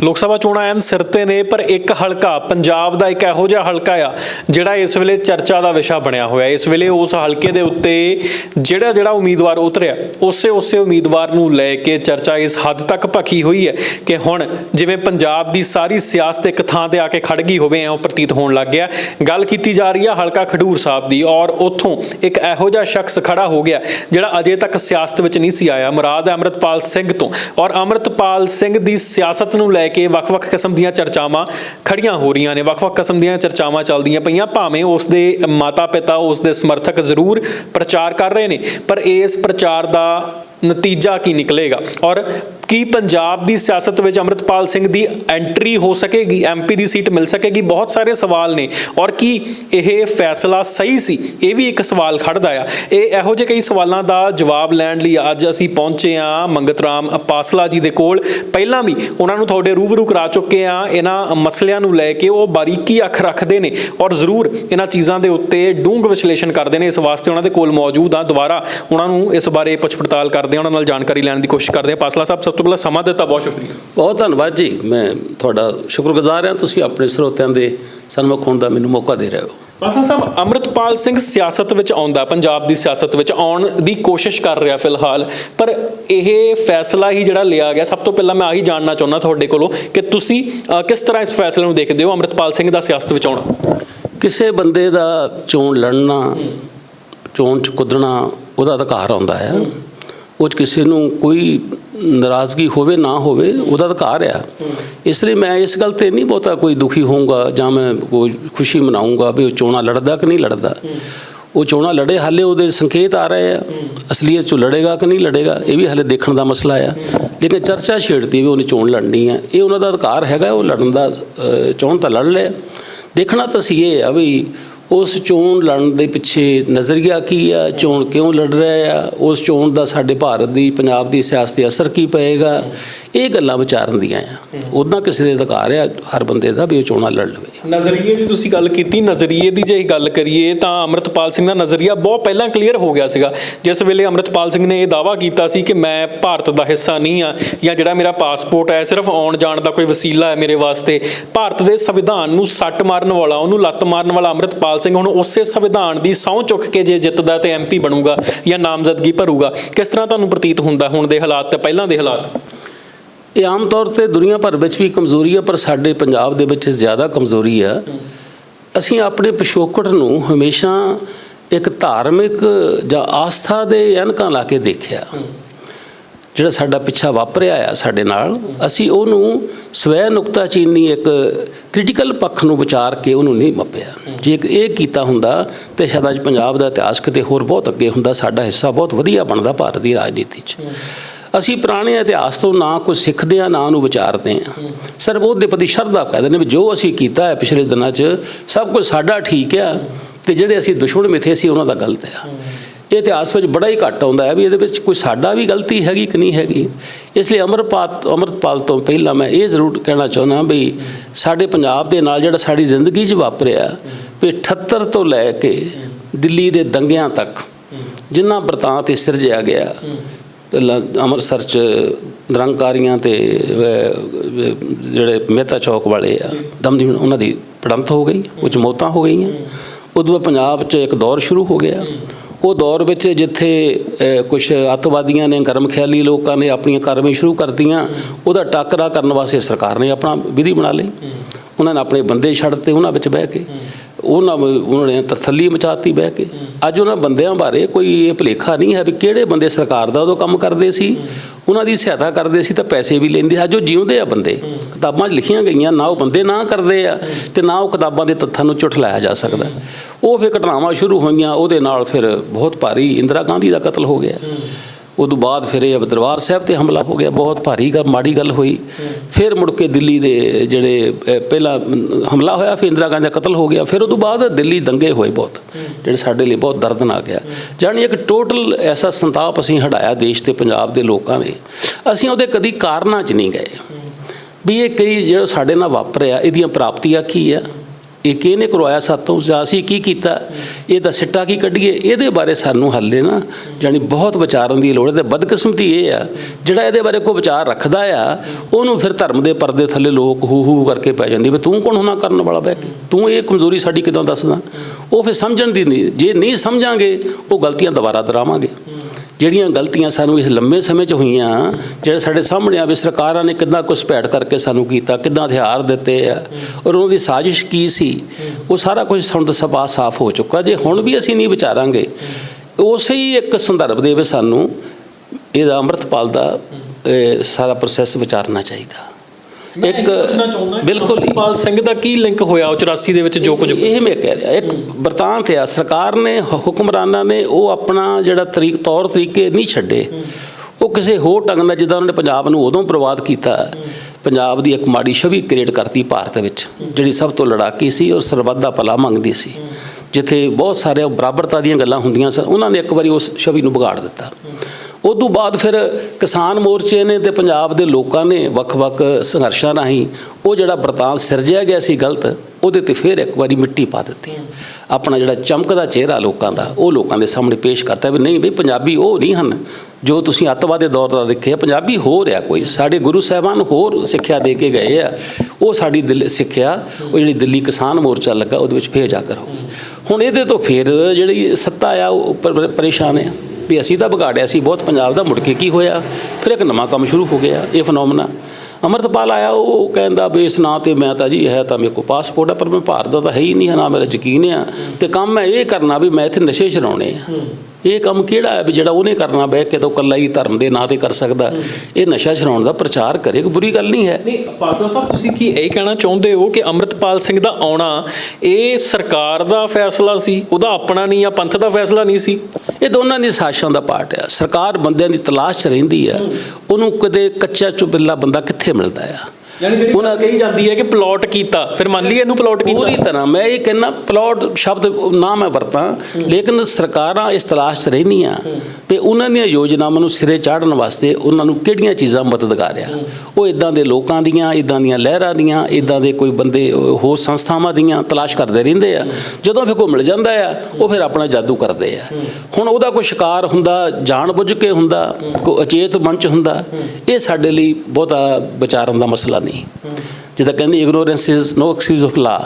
ਲੋਕ ਸਭਾ ਚੋਣਾਂ ਐਨ ਸਿਰ ਤੇ ਨੇ, ਪਰ ਇੱਕ ਹਲਕਾ, ਪੰਜਾਬ ਦਾ ਇੱਕ ਇਹੋ ਜਿਹਾ ਹਲਕਾ ਆ, ਜਿਹੜਾ ਇਸ ਵੇਲੇ ਚਰਚਾ ਦਾ ਵਿਸ਼ਾ ਬਣਿਆ ਹੋਇਆ ਇਸ ਵੇਲੇ ਉਸ ਹਲਕੇ ਦੇ ਉੱਤੇ ਜਿਹੜਾ ਜਿਹੜਾ ਉਮੀਦਵਾਰ ਉਤਰਿਆ ਉਸੇ ਉਸੇ ਉਮੀਦਵਾਰ ਨੂੰ ਲੈ ਕੇ ਚਰਚਾ ਇਸ ਹੱਦ ਤੱਕ ਭਖੀ ਹੋਈ ਹੈ ਕਿ ਹੁਣ ਜਿਵੇਂ ਪੰਜਾਬ ਦੀ ਸਾਰੀ ਸਿਆਸਤ ਇੱਕ ਥਾਂ ਤੇ ਆ ਕੇ ਖੜ ਗਈ ਹੋਵੇ, ਐਂ ਪ੍ਰਤੀਤ ਹੋਣ ਲੱਗ ਗਿਆ। ਗੱਲ ਕੀਤੀ ਜਾ ਰਹੀ ਹੈ ਹਲਕਾ ਖਡੂਰ ਸਾਹਿਬ ਦੀ, ਔਰ ਉੱਥੋਂ ਇੱਕ ਇਹੋ ਜਿਹਾ ਸ਼ਖਸ ਖੜਾ ਹੋ ਗਿਆ, ਜਿਹੜਾ ਅਜੇ ਤੱਕ ਸਿਆਸਤ ਵਿੱਚ ਨਹੀਂ ਸੀ ਆਇਆ, ਮੁਰਾਦ ਹੈ ਅੰਮ੍ਰਿਤਪਾਲ ਸਿੰਘ ਤੋਂ। ਔਰ ਅੰਮ੍ਰਿਤਪਾਲ ਸਿੰਘ ਦੀ ਸਿਆਸਤ ਨੂੰ ਲੈ ਕੇ ਵੱਖ-ਵੱਖ ਕਿਸਮ ਦੀਆਂ ਚਰਚਾਵਾਂ ਖੜੀਆਂ ਹੋ ਰਹੀਆਂ ਨੇ। ਵੱਖ-ਵੱਖ ਕਿਸਮ ਦੀਆਂ ਚਰਚਾਵਾਂ ਚੱਲਦੀਆਂ ਪਈਆਂ, ਭਾਵੇਂ ਉਸ ਦੇ ਮਾਤਾ-ਪਿਤਾ, ਉਸ ਦੇ ਸਮਰਥਕ ਜ਼ਰੂਰ ਪ੍ਰਚਾਰ ਕਰ ਰਹੇ ਨੇ, ਪਰ ਇਸ ਪ੍ਰਚਾਰ ਦਾ ਨਤੀਜਾ ਕੀ ਨਿਕਲੇਗਾ? ਔਰ ਕੀ ਪੰਜਾਬ ਦੀ ਸਿਆਸਤ ਵਿੱਚ ਅੰਮ੍ਰਿਤਪਾਲ ਸਿੰਘ ਦੀ ਐਂਟਰੀ ਹੋ ਸਕੇਗੀ? ਐਮਪੀ ਦੀ ਸੀਟ ਮਿਲ ਸਕੇਗੀ? ਬਹੁਤ ਸਾਰੇ ਸਵਾਲ ਨੇ। ਔਰ ਕੀ ਇਹ ਫੈਸਲਾ ਸਹੀ ਸੀ? ਇਹ ਵੀ ਇੱਕ ਸਵਾਲ ਖੜਦਾ ਆ। ਇਹ ਇਹੋ ਜਿਹੇ ਕਈ ਸਵਾਲਾਂ ਦਾ ਜਵਾਬ ਲੈਣ ਲਈ ਅੱਜ ਅਸੀਂ ਪਹੁੰਚੇ ਆ ਮੰਗਤ ਰਾਮ ਪਾਸਲਾ ਜੀ ਦੇ ਕੋਲ। ਪਹਿਲਾਂ ਵੀ ਉਹਨਾਂ ਨੂੰ ਤੁਹਾਡੇ ਰੂਬਰੂ ਕਰਾ ਚੁੱਕੇ ਆ। ਇਹਨਾਂ ਮਸਲਿਆਂ ਨੂੰ ਲੈ ਕੇ ਉਹ ਬਾਰੀਕੀ ਅੱਖ ਰੱਖਦੇ ਨੇ ਔਰ ਜ਼ਰੂਰ ਇਹਨਾਂ ਚੀਜ਼ਾਂ ਦੇ ਉੱਤੇ ਡੂੰਘ ਵਿਸ਼ਲੇਸ਼ਣ ਕਰਦੇ ਨੇ। ਇਸ ਵਾਸਤੇ ਉਹਨਾਂ ਦੇ ਕੋਲ ਮੌਜੂਦ ਆ। ਦੁਬਾਰਾ ਉਹਨਾਂ ਨੂੰ ਇਸ ਬਾਰੇ ਪੁੱਛ ਪੜਤਾਲ ਕਰਦੇ ਆ। ਉਹਨਾਂ ਨਾਲ ਜਾਣਕਾਰੀ ਲੈਣ ਦੀ ਕੋਸ਼ਿਸ਼ ਕਰਦੇ ਆ। ਪਾਸਲਾ ਸਾਹਿਬ ਸਭ ਤੋਂ ਪਹਿਲਾਂ ਸਮਾਂ ਦਿੱਤਾ ਬਹੁਤ ਸ਼ੁਕਰੀਆ। ਬਹੁਤ ਧੰਨਵਾਦ ਜੀ। ਮੈਂ ਤੁਹਾਡਾ ਸ਼ੁਕਰਗੁਜ਼ਾਰ ਹਾਂ ਤੁਸੀਂ ਆਪਣੇ ਸਰੋਤਿਆਂ ਦੇ ਸਨਮੁਖ ਹੋਣ ਦਾ ਮੈਨੂੰ ਮੌਕਾ ਦੇ ਰਹੇ ਹੋ। ਪਾਸਲਾ ਸਾਹਿਬ ਅੰਮ੍ਰਿਤਪਾਲ ਸਿੰਘ ਸਿਆਸਤ ਵਿੱਚ ਆਉਂਦਾ ਪੰਜਾਬ ਦੀ ਸਿਆਸਤ ਵਿੱਚ ਆਉਣ ਦੀ ਕੋਸ਼ਿਸ਼ ਕਰ ਰਿਹਾ ਫਿਲਹਾਲ ਪਰ ਇਹ ਫੈਸਲਾ ਹੀ ਜਿਹੜਾ ਲਿਆ ਗਿਆ ਸਭ ਤੋਂ ਪਹਿਲਾਂ ਮੈਂ ਆਹੀ ਜਾਣਨਾ ਚਾਹੁੰਦਾ ਤੁਹਾਡੇ ਕੋਲੋਂ ਕਿ ਤੁਸੀਂ ਕਿਸ ਤਰ੍ਹਾਂ ਇਸ ਫੈਸਲੇ ਨੂੰ ਦੇਖਦੇ ਹੋ ਅੰਮ੍ਰਿਤਪਾਲ ਸਿੰਘ ਦਾ ਸਿਆਸਤ ਵਿੱਚ ਆਉਣਾ? ਕਿਸੇ ਬੰਦੇ ਦਾ ਚੋਣ ਲੜਨਾ ਚੋਣ ਚ ਕੁੱਦਣਾ ਉਹਦਾ ਅਧਿਕਾਰ ਆਉਂਦਾ ਹੈ। ਉਹ ਕਿਸੇ ਨੂੰ ਕੋਈ ਨਾਰਾਜ਼ਗੀ ਹੋਵੇ, ਨਾ ਹੋਵੇ, ਉਹਦਾ ਅਧਿਕਾਰ ਆ। ਇਸ ਲਈ ਮੈਂ ਇਸ ਗੱਲ ਤੇ ਨਹੀਂ ਬਹੁਤਾ ਕੋਈ ਦੁਖੀ ਹੋਊਗਾ ਜਾਂ ਮੈਂ ਕੋਈ ਖੁਸ਼ੀ ਮਨਾਊਂਗਾ ਵੀ ਉਹ ਚੋਣਾਂ ਲੜਦਾ ਕਿ ਨਹੀਂ ਲੜਦਾ। ਉਹ ਚੋਣਾਂ ਲੜੇ, ਹਾਲੇ ਉਹਦੇ ਸੰਕੇਤ ਆ ਰਹੇ ਆ। ਅਸਲੀਅਤ ਚ ਲੜੇਗਾ ਕਿ ਨਹੀਂ ਲੜੇਗਾ, ਇਹ ਵੀ ਹਾਲੇ ਦੇਖਣ ਦਾ ਮਸਲਾ ਆ। ਲੇਕਿਨ ਚਰਚਾ ਛੇੜਤੀ ਵੀ ਉਹਨੇ ਚੋਣ ਲੜਨੀ ਆ। ਇਹ ਉਹਨਾਂ ਦਾ ਅਧਿਕਾਰ ਹੈਗਾ, ਉਹ ਲੜਨ ਦਾ ਚੋਣ ਤਾਂ ਲੜ ਲਿਆ ਦੇਖਣਾ ਤਾਂ ਸੀ ਇਹ ਆ ਵੀ ਉਸ ਚੋਣ ਲੜਨ ਦੇ ਪਿੱਛੇ ਨਜ਼ਰੀਆ ਕੀ ਆ? ਚੋਣ ਕਿਉਂ ਲੜ ਰਿਹਾ ਆ? ਉਸ ਚੋਣ ਦਾ ਸਾਡੇ ਭਾਰਤ ਦੀ, ਪੰਜਾਬ ਦੀ ਸਿਆਸਤ ਤੇ ਅਸਰ ਕੀ ਪਏਗਾ? ਇਹ ਗੱਲਾਂ ਵਿਚਾਰਨ ਦੀਆਂ ਆ। ਉਦਾਂ ਕਿਸੇ ਦੇ ਅਧਿਕਾਰ ਆ, ਹਰ ਬੰਦੇ ਦਾ ਵੀ ਉਹ ਚੋਣਾਂ ਲੜ ਲਵੇ। ਨਜ਼ਰੀਏ ਦੀ ਤੁਸੀਂ ਗੱਲ ਕੀਤੀ, ਨਜ਼ਰੀਏ ਦੀ ਜੇ ਗੱਲ ਕਰੀਏ, ਤਾਂ ਅੰਮ੍ਰਿਤਪਾਲ ਸਿੰਘ ਦਾ ਨਜ਼ਰੀਆ ਬਹੁਤ ਪਹਿਲਾਂ ਕਲੀਅਰ ਹੋ ਗਿਆ ਸੀਗਾ। ਜਿਸ ਵੇਲੇ ਅੰਮ੍ਰਿਤਪਾਲ ਸਿੰਘ ਨੇ ਇਹ ਦਾਵਾ ਕੀਤਾ ਸੀ ਕਿ ਮੈਂ ਭਾਰਤ ਦਾ ਹਿੱਸਾ ਨਹੀਂ ਆ, ਜਾਂ ਜਿਹੜਾ ਮੇਰਾ ਪਾਸਪੋਰਟ ਹੈ, ਸਿਰਫ ਆਉਣ ਜਾਣ ਦਾ ਕੋਈ ਵਸੀਲਾ ਹੈ ਮੇਰੇ ਵਾਸਤੇ, ਭਾਰਤ ਦੇ ਸੰਵਿਧਾਨ ਨੂੰ ਸੱਟ ਮਾਰਨ ਵਾਲਾ, ਉਹਨੂੰ ਲੱਤ ਮਾਰਨ ਵਾਲਾ ਅੰਮ੍ਰਿਤਪਾਲ ਸਿੰਘ ਹੁਣ ਉਸੇ ਸੰਵਿਧਾਨ ਦੀ ਸਹੁੰ ਚੁੱਕ ਕੇ ਜੇ ਜਿੱਤਦਾ ਤੇ ਐਮਪੀ ਬਣੂਗਾ ਜਾਂ ਨਾਮਜ਼ਦਗੀ ਭਰੂਗਾ, ਕਿਸ ਤਰ੍ਹਾਂ ਤੁਹਾਨੂੰ ਪ੍ਰਤੀਤ ਹੁੰਦਾ ਹੁਣ ਦੇ ਹਾਲਾਤ ਤੇ ਪਹਿਲਾਂ ਦੇ ਹਾਲਾਤ? ਇਹ ਆਮ ਤੌਰ ਤੇ ਦੁਨੀਆ ਭਰ ਵਿੱਚ ਵੀ ਕਮਜ਼ੋਰੀ ਹੈ, ਪਰ ਸਾਡੇ ਪੰਜਾਬ ਦੇ ਵਿੱਚ ਜ਼ਿਆਦਾ ਕਮਜ਼ੋਰੀ ਆ ਅਸੀਂ ਆਪਣੇ ਪਿਛੋਕੜ ਨੂੰ ਹਮੇਸ਼ਾ ਇੱਕ ਧਾਰਮਿਕ ਜਾਂ ਆਸਥਾ ਦੇ ਅਨਕਾਂ ਲਾ ਕੇ ਦੇਖਿਆ। ਜਿਹੜਾ ਸਾਡਾ ਪਿੱਛਾ ਵਾਪਰਿਆ ਆ ਸਾਡੇ ਨਾਲ, ਅਸੀਂ ਉਹਨੂੰ ਸਵੈ ਨੁਕਤਾਚੀਨੀ ਇੱਕ ਕ੍ਰਿਟੀਕਲ ਪੱਖ ਨੂੰ ਵਿਚਾਰ ਕੇ ਉਹਨੂੰ ਨਹੀਂ ਮੱਪਿਆ। ਜੇ ਇਹ ਕੀਤਾ ਹੁੰਦਾ, ਤੇ ਸ਼ਾਇਦ ਅੱਜ ਪੰਜਾਬ ਦਾ ਇਤਿਹਾਸ ਕਿਤੇ ਹੋਰ ਬਹੁਤ ਅੱਗੇ ਹੁੰਦਾ, ਸਾਡਾ ਹਿੱਸਾ ਬਹੁਤ ਵਧੀਆ ਬਣਦਾ ਭਾਰਤ ਦੀ ਰਾਜਨੀਤੀ 'ਚ। ਅਸੀਂ ਪੁਰਾਣੇ ਇਤਿਹਾਸ ਤੋਂ ਨਾ ਕੁਝ ਸਿੱਖਦੇ ਆ ਨਾ ਉਹਨੂੰ ਵਿਚਾਰਦੇ ਆ ਸਿਰਫ ਉਹਦੇ ਪ੍ਰਤੀ ਸ਼ਰਧਾ ਕਹਿੰਦੇ ਨੇ ਵੀ ਜੋ ਅਸੀਂ ਕੀਤਾ ਹੈ ਪਿਛਲੇ ਦਿਨਾਂ 'ਚ, ਸਭ ਕੁਝ ਸਾਡਾ ਠੀਕ ਆ, ਤੇ ਜਿਹੜੇ ਅਸੀਂ ਦੁਸ਼ਮਣ ਮਿੱਥੇ ਸੀ, ਉਹਨਾਂ ਦਾ ਗਲਤ ਆ। ਇਹ ਇਤਿਹਾਸ ਵਿੱਚ ਬੜਾ ਹੀ ਘੱਟ ਆਉਂਦਾ ਹੈ ਵੀ ਇਹਦੇ ਵਿੱਚ ਕੋਈ ਸਾਡਾ ਵੀ ਗਲਤੀ ਹੈਗੀ ਕਿ ਨਹੀਂ ਹੈਗੀ। ਇਸ ਲਈ ਅਮਰਪਾਲ ਅਮਰਪਾਲ ਤੋਂ ਪਹਿਲਾਂ ਮੈਂ ਇਹ ਜ਼ਰੂਰ ਕਹਿਣਾ ਚਾਹੁੰਦਾ ਵੀ ਸਾਡੇ ਪੰਜਾਬ ਦੇ ਨਾਲ ਜਿਹੜਾ ਸਾਡੀ ਜ਼ਿੰਦਗੀ 'ਚ ਵਾਪਰਿਆ, ਵੀ 78 ਤੋਂ ਲੈ ਕੇ ਦਿੱਲੀ ਦੇ ਦੰਗਿਆਂ ਤੱਕ ਜਿੰਨਾ ਬਰਤਾਂਤ 'ਤੇ ਸਿਰਜਿਆ ਗਿਆ, ਪਹਿਲਾਂ ਅੰਮ੍ਰਿਤਸਰ 'ਚ ਨਿਰੰਕਾਰੀਆਂ ਤੇ ਜਿਹੜੇ ਮਹਿਤਾ ਚੌਕ ਵਾਲੇ ਆ ਦਮਦਮੀ ਉਹਨਾਂ ਦੀ ਪੜੰਤ ਹੋ ਗਈ ਉਹ 'ਚ ਮੌਤਾਂ ਹੋ ਗਈਆਂ। ਉਦੋਂ ਪੰਜਾਬ 'ਚ ਇੱਕ ਦੌਰ ਸ਼ੁਰੂ ਹੋ ਗਿਆ। ਉਹ ਦੌਰ ਵਿੱਚ ਜਿੱਥੇ ਕੁਝ ਅੱਤਵਾਦੀਆਂ ਨੇ ਗਰਮ ਖਿਆਲੀ ਲੋਕਾਂ ਨੇ ਆਪਣੀਆਂ ਕਾਰਵਾਈ ਸ਼ੁਰੂ ਕਰਤੀਆਂ ਉਹਦਾ ਟਾਕਰਾ ਕਰਨ ਵਾਸਤੇ ਸਰਕਾਰ ਨੇ ਆਪਣਾ ਵਿਧੀ ਬਣਾ ਲਈ। ਉਹਨਾਂ ਨੇ ਆਪਣੇ ਬੰਦੇ ਛੱਡ ਤੇ ਉਹਨਾਂ ਵਿੱਚ ਬਹਿ ਕੇ। ਉਹਨਾਂ ਉਹਨਾਂ ਨੇ ਤਰਥੱਲੀ ਮਚਾਤੀ ਬਹਿ ਕੇ। ਅੱਜ ਉਹਨਾਂ ਬੰਦਿਆਂ ਬਾਰੇ ਕੋਈ ਇਹ ਭੁਲੇਖਾ ਨਹੀਂ ਹੈ ਵੀ ਕਿਹੜੇ ਬੰਦੇ ਸਰਕਾਰ ਦਾ ਉਦੋਂ ਕੰਮ ਕਰਦੇ ਸੀ, ਉਹਨਾਂ ਦੀ ਸਹਾਇਤਾ ਕਰਦੇ ਸੀ ਤਾਂ ਪੈਸੇ ਵੀ ਲੈਂਦੇ ਅੱਜ ਉਹ ਜਿਉਂਦੇ ਆ ਬੰਦੇ। ਕਿਤਾਬਾਂ 'ਚ ਲਿਖੀਆਂ ਗਈਆਂ, ਨਾ ਉਹ ਬੰਦੇ ਨਾ ਕਰਦੇ ਆ ਤੇ ਨਾ ਉਹ ਕਿਤਾਬਾਂ ਦੇ ਤੱਥਾਂ ਨੂੰ ਝੁਠਲਾਇਆ ਜਾ ਸਕਦਾ। ਉਹ ਫਿਰ ਘਟਨਾਵਾਂ ਸ਼ੁਰੂ ਹੋਈਆਂ, ਉਹਦੇ ਨਾਲ ਫਿਰ ਬਹੁਤ ਭਾਰੀ ਇੰਦਰਾ ਗਾਂਧੀ ਦਾ ਕਤਲ ਹੋ ਗਿਆ। ਉਦੋਂ ਬਾਅਦ ਫਿਰ ਇਹ ਦਰਬਾਰ ਸਾਹਿਬ ਤੇ ਹਮਲਾ ਹੋ ਗਿਆ, ਬਹੁਤ ਭਾਰੀ ਗੱਲ, ਮਾੜੀ ਗੱਲ ਹੋਈ। ਫਿਰ ਮੁੜ ਕੇ ਦਿੱਲੀ ਦੇ ਜਿਹੜੇ ਪਹਿਲਾਂ ਹਮਲਾ ਹੋਇਆ, ਫਿਰ ਇੰਦਰਾ ਗਾਂਧੀ ਦਾ ਕਤਲ ਹੋ ਗਿਆ। ਫਿਰ ਉਦੋਂ ਬਾਅਦ ਦਿੱਲੀ ਦੰਗੇ ਹੋਏ ਬਹੁਤ, ਜਿਹੜੇ ਸਾਡੇ ਲਈ ਬਹੁਤ ਦਰਦਨਾਕ ਆ ਜਾਣੀ ਇੱਕ ਟੋਟਲ ਐਸਾ ਸੰਤਾਪ ਅਸੀਂ ਹਟਾਇਆ ਦੇਸ਼ ਤੇ ਪੰਜਾਬ ਦੇ ਲੋਕਾਂ ਨੇ ਅਸੀਂ ਉਹਦੇ ਕਦੀ ਕਾਰਨਾਂ 'ਚ ਨਹੀਂ ਗਏ। ਵੀ ਇਹ ਕਈ ਜਿਹੜਾ ਸਾਡੇ ਨਾਲ ਵਾਪਰਿਆ, ਇਹਦੀਆਂ ਪ੍ਰਾਪਤੀਆਂ ਕੀ ਆ? ਇਹ ਕਿਹਨੇ ਕਰਵਾਇਆ ਸਾਤੋਂ ਜਾਂ ਅਸੀਂ ਕੀ ਕੀਤਾ। ਇਹਦਾ ਸਿੱਟਾ ਕੀ ਕੱਢੀਏ? ਇਹਦੇ ਬਾਰੇ ਸਾਨੂੰ ਹੱਲੇ ਨਾ ਜਾਨੀ ਬਹੁਤ ਵਿਚਾਰਨ ਦੀ ਲੋੜ ਹੈ ਤੇ ਬਦਕਿਸਮਤੀ ਇਹ ਆ, ਜਿਹੜਾ ਇਹਦੇ ਬਾਰੇ ਕੋਈ ਵਿਚਾਰ ਰੱਖਦਾ ਆ, ਉਹਨੂੰ ਫਿਰ ਧਰਮ ਦੇ ਪਰਦੇ ਥੱਲੇ ਲੋਕ ਹੂ ਹੂ ਕਰਕੇ ਪੈ ਜਾਂਦੇ ਵੀ ਤੂੰ ਕੌਣ ਹੋਣਾ ਕਰਨ ਵਾਲਾ ਬਹਿ ਕੇ? ਤੂੰ ਇਹ ਕਮਜ਼ੋਰੀ ਸਾਡੀ ਕਿਦਾਂ ਦੱਸਦਾ? ਉਹ ਫਿਰ ਸਮਝਣ ਦੀ ਨਹੀਂ, ਜੇ ਨਹੀਂ ਸਮਝਾਂਗੇ, ਉਹ ਗਲਤੀਆਂ ਦੁਬਾਰਾ ਦਰਾਵਾਂਗੇ। ਜਿਹੜੀਆਂ ਗਲਤੀਆਂ ਸਾਨੂੰ ਇਸ ਲੰਮੇ ਸਮੇਂ 'ਚ ਹੋਈਆਂ, ਜਿਹੜੇ ਸਾਡੇ ਸਾਹਮਣੇ ਆ ਵੀ ਸਰਕਾਰਾਂ ਨੇ ਕਿੰਨਾ ਕੁਛ ਭੈਟ ਕਰਕੇ ਸਾਨੂੰ ਕੀਤਾ ਕਿੰਨਾ ਹਥਿਆਰ ਦਿੱਤੇ ਆ, ਔਰ ਉਹਨਾਂ ਦੀ ਸਾਜ਼ਿਸ਼ ਕੀ ਸੀ, ਉਹ ਸਾਰਾ ਕੁਝ ਹੁਣ ਤਾਂ ਸਾਫ਼ ਹੋ ਚੁੱਕਾ। ਜੇ ਹੁਣ ਵੀ ਅਸੀਂ ਨਹੀਂ ਵਿਚਾਰਾਂਗੇ, ਉਸੇ ਹੀ ਇੱਕ ਸੰਦਰਭ ਦੇ ਵਿੱਚ ਸਾਨੂੰ ਇਹਦਾ ਅੰਮ੍ਰਿਤਪਾਲ ਦਾ ਸਾਰਾ ਪ੍ਰੋਸੈਸ ਵਿਚਾਰਨਾ ਚਾਹੀਦਾ। ਇੱਕ ਬਿਲਕੁਲ ਪਾਲ ਸਿੰਘ ਦਾ ਕੀ ਲਿੰਕ ਹੋਇਆ ਉਹ 84 ਦੇ ਵਿੱਚ ਜੋ ਕੁਝ ਇਹ ਮੈਂ ਕਹਿ ਰਿਹਾ ਇੱਕ ਬਰਤਾਂਤ ਆ। ਸਰਕਾਰ ਨੇ ਹੁਕਮਰਾਨਾਂ ਨੇ ਉਹ ਆਪਣਾ ਜਿਹੜਾ ਤਰੀਕ ਤੌਰ ਤਰੀਕੇ ਨਹੀਂ ਛੱਡੇ। ਉਹ ਕਿਸੇ ਹੋਰ ਢੰਗ ਨਾਲ ਜਿੱਦਾਂ ਉਹਨਾਂ ਨੇ ਪੰਜਾਬ ਨੂੰ ਉਦੋਂ ਬਰਬਾਦ ਕੀਤਾ ਪੰਜਾਬ ਦੀ ਇੱਕ ਮਾੜੀ ਛਵੀ ਕ੍ਰੀਏਟ ਕਰਤੀ ਭਾਰਤ ਵਿੱਚ ਜਿਹੜੀ ਸਭ ਤੋਂ ਲੜਾਕੀ ਸੀ ਔਰ ਸਰਬੱਤ ਦਾ ਭਲਾ ਮੰਗਦੀ ਸੀ। ਜਿੱਥੇ ਬਹੁਤ ਸਾਰੇ ਬਰਾਬਰਤਾ ਦੀਆਂ ਗੱਲਾਂ ਹੁੰਦੀਆਂ ਸਨ ਉਹਨਾਂ ਨੇ ਇੱਕ ਵਾਰੀ ਉਸ ਛਵੀ ਨੂੰ ਵਿਗਾੜ ਦਿੱਤਾ। ਉਦੋਂ ਬਾਅਦ ਫਿਰ ਕਿਸਾਨ ਮੋਰਚੇ ਨੇ ਤੇ ਪੰਜਾਬ ਦੇ ਲੋਕਾਂ ਨੇ ਵੱਖ-ਵੱਖ ਸੰਘਰਸ਼ਾਂ ਰਾਹੀਂ ਉਹ ਜਿਹੜਾ ਬਰਤਾਂਤ ਸਿਰਜਿਆ ਗਿਆ ਸੀ ਗਲਤ, ਉਹਦੇ ਤੇ ਫਿਰ ਇੱਕ ਵਾਰੀ ਮਿੱਟੀ ਪਾ ਦਿੱਤੀ। ਆਪਣਾ ਜਿਹੜਾ ਚਮਕਦਾ ਚਿਹਰਾ ਲੋਕਾਂ ਦਾ, ਉਹ ਲੋਕਾਂ ਦੇ ਸਾਹਮਣੇ ਪੇਸ਼ ਕਰਤਾ ਵੀ ਨਹੀਂ ਬਈ ਪੰਜਾਬੀ ਉਹ ਨਹੀਂ ਹਨ, ਜੋ ਤੁਸੀਂ ਅੱਤਵਾਦ ਦੇ ਦੌਰ ਦਾ ਰੱਖੇ ਪੰਜਾਬੀ ਹੋ ਰਿਹਾ ਕੋਈ। ਸਾਡੇ ਗੁਰੂ ਸਾਹਿਬਾਨ ਹੋਰ ਸਿੱਖਿਆ ਦੇ ਕੇ ਗਏ ਆ। ਉਹ ਸਾਡੀ ਦਿੱਲੀ ਸਿੱਖਿਆ, ਉਹ ਜਿਹੜੀ ਦਿੱਲੀ ਕਿਸਾਨ ਮੋਰਚਾ ਲੱਗਾ, ਉਹਦੇ ਵਿੱਚ ਫੇਰ ਜਾ ਕਰ। ਹੋਊਗੀ ਹੁਣ ਇਹਦੇ ਤੋਂ ਫਿਰ ਜਿਹੜੀ ਸੱਤਾ ਆ, ਉਹ ਪਰੇਸ਼ਾਨ ਆ। ਵੀ ਅਸੀਂ ਤਾਂ ਵਿਗਾੜਿਆ ਸੀ, ਬਹੁਤ ਪੰਜਾਬ ਦਾ ਮੁੜ ਕੇ ਕੀ ਹੋਇਆ? ਫਿਰ ਇੱਕ ਨਵਾਂ ਕੰਮ ਸ਼ੁਰੂ ਹੋ ਗਿਆ, ਇਹ ਫਨੋਮਨਾ ਅਮਰਤਪਾਲ ਆਇਆ, ਉਹ ਕਹਿੰਦਾ ਵੀ ਇਸ ਨਾਂ ਤੇ ਮੈਂ ਤਾਂ ਜੀ, ਹੈ ਤਾਂ ਮੇਰੇ ਕੋਲ ਪਾਸਪੋਰਟ ਹੈ ਪਰ ਮੈਂ ਭਾਰਤ ਦਾ ਤਾਂ ਹੈ ਹੀ ਨਹੀਂ ਹੈ ਨਾ ਮੇਰਾ ਯਕੀਨ ਆ। ਤੇ ਕੰਮ ਮੈਂ ਇਹ ਕਰਨਾ ਵੀ ਮੈਂ ਇੱਥੇ ਨਸ਼ੇ ਛਡਾਉਣੇ ਆ। ਇਹ ਕੰਮ ਕਿਹੜਾ ਹੈ ਵੀ ਜਿਹੜਾ ਉਹਨੇ ਕਰਨਾ ਬਹਿ ਕੇ ਤਾਂ ਇਕੱਲਾ ਹੀ ਧਰਮ ਦੇ ਨਾਂ ਤੇ ਕਰ ਸਕਦਾ। ਇਹ ਨਸ਼ਾ ਛਡਾਉਣ ਦਾ ਪ੍ਰਚਾਰ ਕਰੇ ਕੋਈ ਬੁਰੀ ਗੱਲ ਨਹੀਂ ਹੈ। ਨਹੀਂ ਪਾਸਾ ਸਾਹਿਬ ਤੁਸੀਂ ਕੀ ਇਹ ਕਹਿਣਾ ਚਾਹੁੰਦੇ ਹੋ ਕਿ ਅੰਮ੍ਰਿਤਪਾਲ ਸਿੰਘ ਦਾ ਆਉਣਾ ਇਹ ਸਰਕਾਰ ਦਾ ਫੈਸਲਾ ਸੀ? ਉਹਦਾ ਆਪਣਾ ਨਹੀਂ ਆ ਪੰਥ ਦਾ ਫੈਸਲਾ ਨਹੀਂ ਸੀ? ਇਹ ਦੋਨਾਂ ਦੀ ਸਾਜ਼ਿਸ਼ਾਂ ਦਾ ਪਾਰਟ ਹੈ। ਸਰਕਾਰ ਬੰਦਿਆਂ ਦੀ ਤਲਾਸ਼ 'ਚ ਰਹਿੰਦੀ ਹੈ। ਉਹਨੂੰ ਕਦੇ ਕੱਚਾ ਚੁਬਿੱਲਾ ਬੰਦਾ ਕਿੱਥੇ ਮਿਲਦਾ ਆ? ਯਾਨੀ ਜਿਹੜੀ ਉਹਨਾਂ- ਕਹੀ ਜਾਂਦੀ ਹੈ ਕਿ ਪਲਾਟ ਕੀਤਾ। ਫਿਰ ਮੰਨ ਲਈਏ ਇਹਨੂੰ ਪਲਾਟ ਕੀਤਾ। ਪੂਰੀ ਤਰ੍ਹਾਂ ਮੈਂ ਇਹ ਕਹਿੰਦਾ ਪਲਾਟ ਸ਼ਬਦ ਨਾ ਮੈਂ ਵਰਤਾਂ ਲੇਕਿਨ ਸਰਕਾਰਾਂ ਇਸ ਤਲਾਸ਼ 'ਚ ਰਹਿੰਦੀਆਂ ਵੀ ਉਹਨਾਂ ਦੀਆਂ ਯੋਜਨਾਵਾਂ ਨੂੰ ਸਿਰੇ ਚਾੜਨ ਵਾਸਤੇ ਉਹਨਾਂ ਨੂੰ ਕਿਹੜੀਆਂ ਚੀਜ਼ਾਂ ਮਦਦਗਾਰ ਆ ਉਹ ਇਦਾਂ ਦੇ ਲੋਕਾਂ ਦੀਆਂ ਇਦਾਂ ਦੀਆਂ ਲਹਿਰਾਂ ਦੀਆਂ ਇਦਾਂ ਦੇ ਕੋਈ ਬੰਦੇ ਹੋਰ ਸੰਸਥਾਵਾਂ ਦੀਆਂ ਤਲਾਸ਼ ਕਰਦੇ ਰਹਿੰਦੇ ਆ। ਜਦੋਂ ਫਿਰ ਕੋਈ ਮਿਲ ਜਾਂਦਾ ਆ ਉਹ ਫਿਰ ਆਪਣਾ ਜਾਦੂ ਕਰਦੇ ਆ। ਹੁਣ ਉਹਦਾ ਕੋਈ ਸ਼ਿਕਾਰ ਹੁੰਦਾ ਜਾਣ ਬੁੱਝ ਕੇ ਹੁੰਦਾ ਕੋਈ ਅਚੇਤ ਮੰਚ ਹੁੰਦਾ ਇਹ ਸਾਡੇ ਲਈ ਬਹੁਤਾ ਵਿਚਾਰਨ ਦਾ ਮਸਲਾ ਨਹੀਂ ਜਿੱਦਾਂ ਕਹਿੰਦੇ ignorance is no excuse of law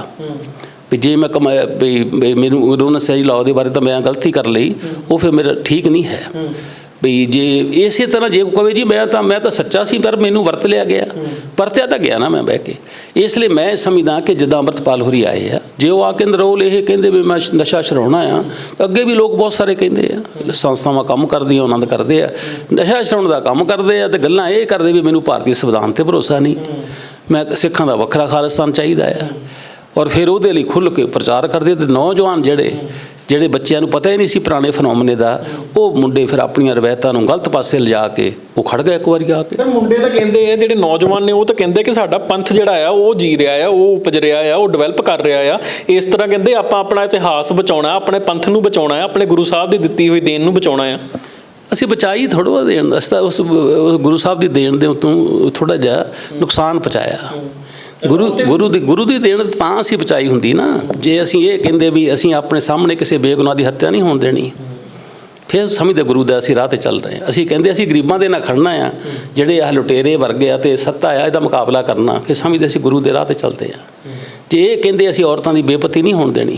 ਵੀ ਜੇ ਮੈਂ ਕਮ ਵੀ ਵੀ ਮੈਨੂੰ ਇਗਨੋਰੈਂਸ ਹੈ ਲਾਅ ਦੇ ਬਾਰੇ ਤਾਂ ਮੈਂ ਗਲਤੀ ਕਰ ਲਈ, ਉਹ ਫਿਰ ਮੇਰਾ ਠੀਕ ਨਹੀਂ ਹੈ। ਵੀ ਜੇ ਇਸੇ ਤਰ੍ਹਾਂ ਜੇ ਕੋਈ ਕਹੇ ਜੀ, ਮੈਂ ਤਾਂ ਮੈਂ ਤਾਂ ਸੱਚਾ ਸੀ, ਪਰ ਮੈਨੂੰ ਵਰਤ ਲਿਆ ਗਿਆ। ਵਰਤਿਆ ਤਾਂ ਗਿਆ ਨਾ ਮੈਂ ਬਹਿ ਕੇ। ਇਸ ਲਈ ਮੈਂ ਸਮਝਦਾ ਕਿ ਜਿੱਦਾਂ ਅੰਮ੍ਰਿਤਪਾਲ ਹੋਰੀ ਆਏ ਆ, ਜੇ ਉਹ ਆ ਕੇ ਨਰੋਲ ਇਹ ਕਹਿੰਦੇ ਵੀ ਮੈਂ ਨਸ਼ਾ ਛਡਾਉਣਾ ਆ ਅੱਗੇ ਵੀ ਲੋਕ ਬਹੁਤ ਸਾਰੇ ਕਹਿੰਦੇ ਆ, ਸੰਸਥਾਵਾਂ ਕੰਮ ਕਰਦੀਆਂ, ਉਹਨਾਂ ਦਾ ਕਰਦੇ ਆ। ਨਸ਼ਾ ਛਡਾਉਣ ਦਾ ਕੰਮ ਕਰਦੇ ਆ ਤੇ ਗੱਲਾਂ ਇਹ ਕਰਦੇ ਵੀ ਮੈਨੂੰ ਭਾਰਤੀ ਸੰਵਿਧਾਨ ਤੇ ਭਰੋਸਾ ਨਹੀਂ। ਮੈਂ ਸਿੱਖਾਂ ਦਾ ਵੱਖਰਾ ਖਾਲਿਸਤਾਨ ਚਾਹੀਦਾ ਆ। ਔਰ ਫਿਰ ਉਹਦੇ ਲਈ ਖੁੱਲ੍ਹ ਕੇ ਪ੍ਰਚਾਰ ਕਰਦੇ ਤੇ ਨੌਜਵਾਨ ਜਿਹੜੇ ਜਿਹੜੇ ਬੱਚਿਆਂ ਨੂੰ ਪਤਾ ਹੀ ਨਹੀਂ ਸੀ ਪੁਰਾਣੇ ਫਨੋਮਨੇ ਦਾ ਉਹ ਮੁੰਡੇ ਫਿਰ ਆਪਣੀਆਂ ਰਵਾਇਤਾਂ ਨੂੰ ਗਲਤ ਪਾਸੇ ਲਿਜਾ ਕੇ ਉਹ ਖੜ ਗਏ ਇੱਕ ਵਾਰੀ ਆ ਕੇ। ਪਰ ਮੁੰਡੇ ਤਾਂ ਕਹਿੰਦੇ ਆ ਜਿਹੜੇ ਨੌਜਵਾਨ ਨੇ ਉਹ ਤਾਂ ਕਹਿੰਦੇ ਕਿ ਸਾਡਾ ਪੰਥ ਜਿਹੜਾ ਆ ਉਹ ਜੀ ਰਿਹਾ ਆ ਉਹ ਉਪਜ ਰਿਹਾ ਆ ਉਹ ਡਿਵੈਲਪ ਕਰ ਰਿਹਾ ਆ। ਇਸ ਤਰ੍ਹਾਂ ਕਹਿੰਦੇ ਆਪਾਂ ਆਪਣਾ ਇਤਿਹਾਸ ਬਚਾਉਣਾ ਆਪਣੇ ਪੰਥ ਨੂੰ ਬਚਾਉਣਾ ਆ ਆਪਣੇ ਗੁਰੂ ਸਾਹਿਬ ਦੀ ਦਿੱਤੀ ਹੋਈ ਦੇਣ ਨੂੰ ਬਚਾਉਣਾ ਆ। ਅਸੀਂ ਬਚਾਈ ਥੋੜਾ ਦੇਣ ਉਸ ਉਸ ਗੁਰੂ ਸਾਹਿਬ ਦੀ ਦੇਣ ਦੇ ਉਤੋਂ ਥੋੜਾ ਜਿਹਾ ਨੁਕਸਾਨ ਪਹੁੰਚਾਇਆ। ਗੁਰੂ ਗੁਰੂ ਦੀ ਗੁਰੂ ਦੀ ਦੇਣ ਤਾਂ ਅਸੀਂ ਬਚਾਈ ਹੁੰਦੀ ਨਾ। ਜੇ ਅਸੀਂ ਇਹ ਕਹਿੰਦੇ ਵੀ ਅਸੀਂ ਆਪਣੇ ਸਾਹਮਣੇ ਕਿਸੇ ਬੇਗੁਨਾਹ ਦੀ ਹੱਤਿਆ ਨਹੀਂ ਹੋਣ ਦੇਣੀ ਫਿਰ ਸਮਝਦੇ ਗੁਰੂ ਦਾ ਅਸੀਂ ਰਾਹ ਤੇ ਚੱਲ ਰਹੇ ਹਾਂ। ਅਸੀਂ ਕਹਿੰਦੇ ਅਸੀਂ ਗਰੀਬਾਂ ਦੇ ਨਾਲ ਖੜਨਾ ਆ ਜਿਹੜੇ ਆਹ ਲੁਟੇਰੇ ਵਰਗੇ ਆ ਤੇ ਸੱਤਾ ਆ ਇਹਦਾ ਮੁਕਾਬਲਾ ਕਰਨਾ ਫਿਰ ਸਮਝਦੇ ਅਸੀਂ ਗੁਰੂ ਦੇ ਰਾਹ ਤੇ ਚੱਲਦੇ ਆ ਜੇ ਇਹ ਕਹਿੰਦੇ ਅਸੀਂ ਔਰਤਾਂ ਦੀ ਬੇਪਤੀ ਨਹੀਂ ਹੋਣ ਦੇਣੀ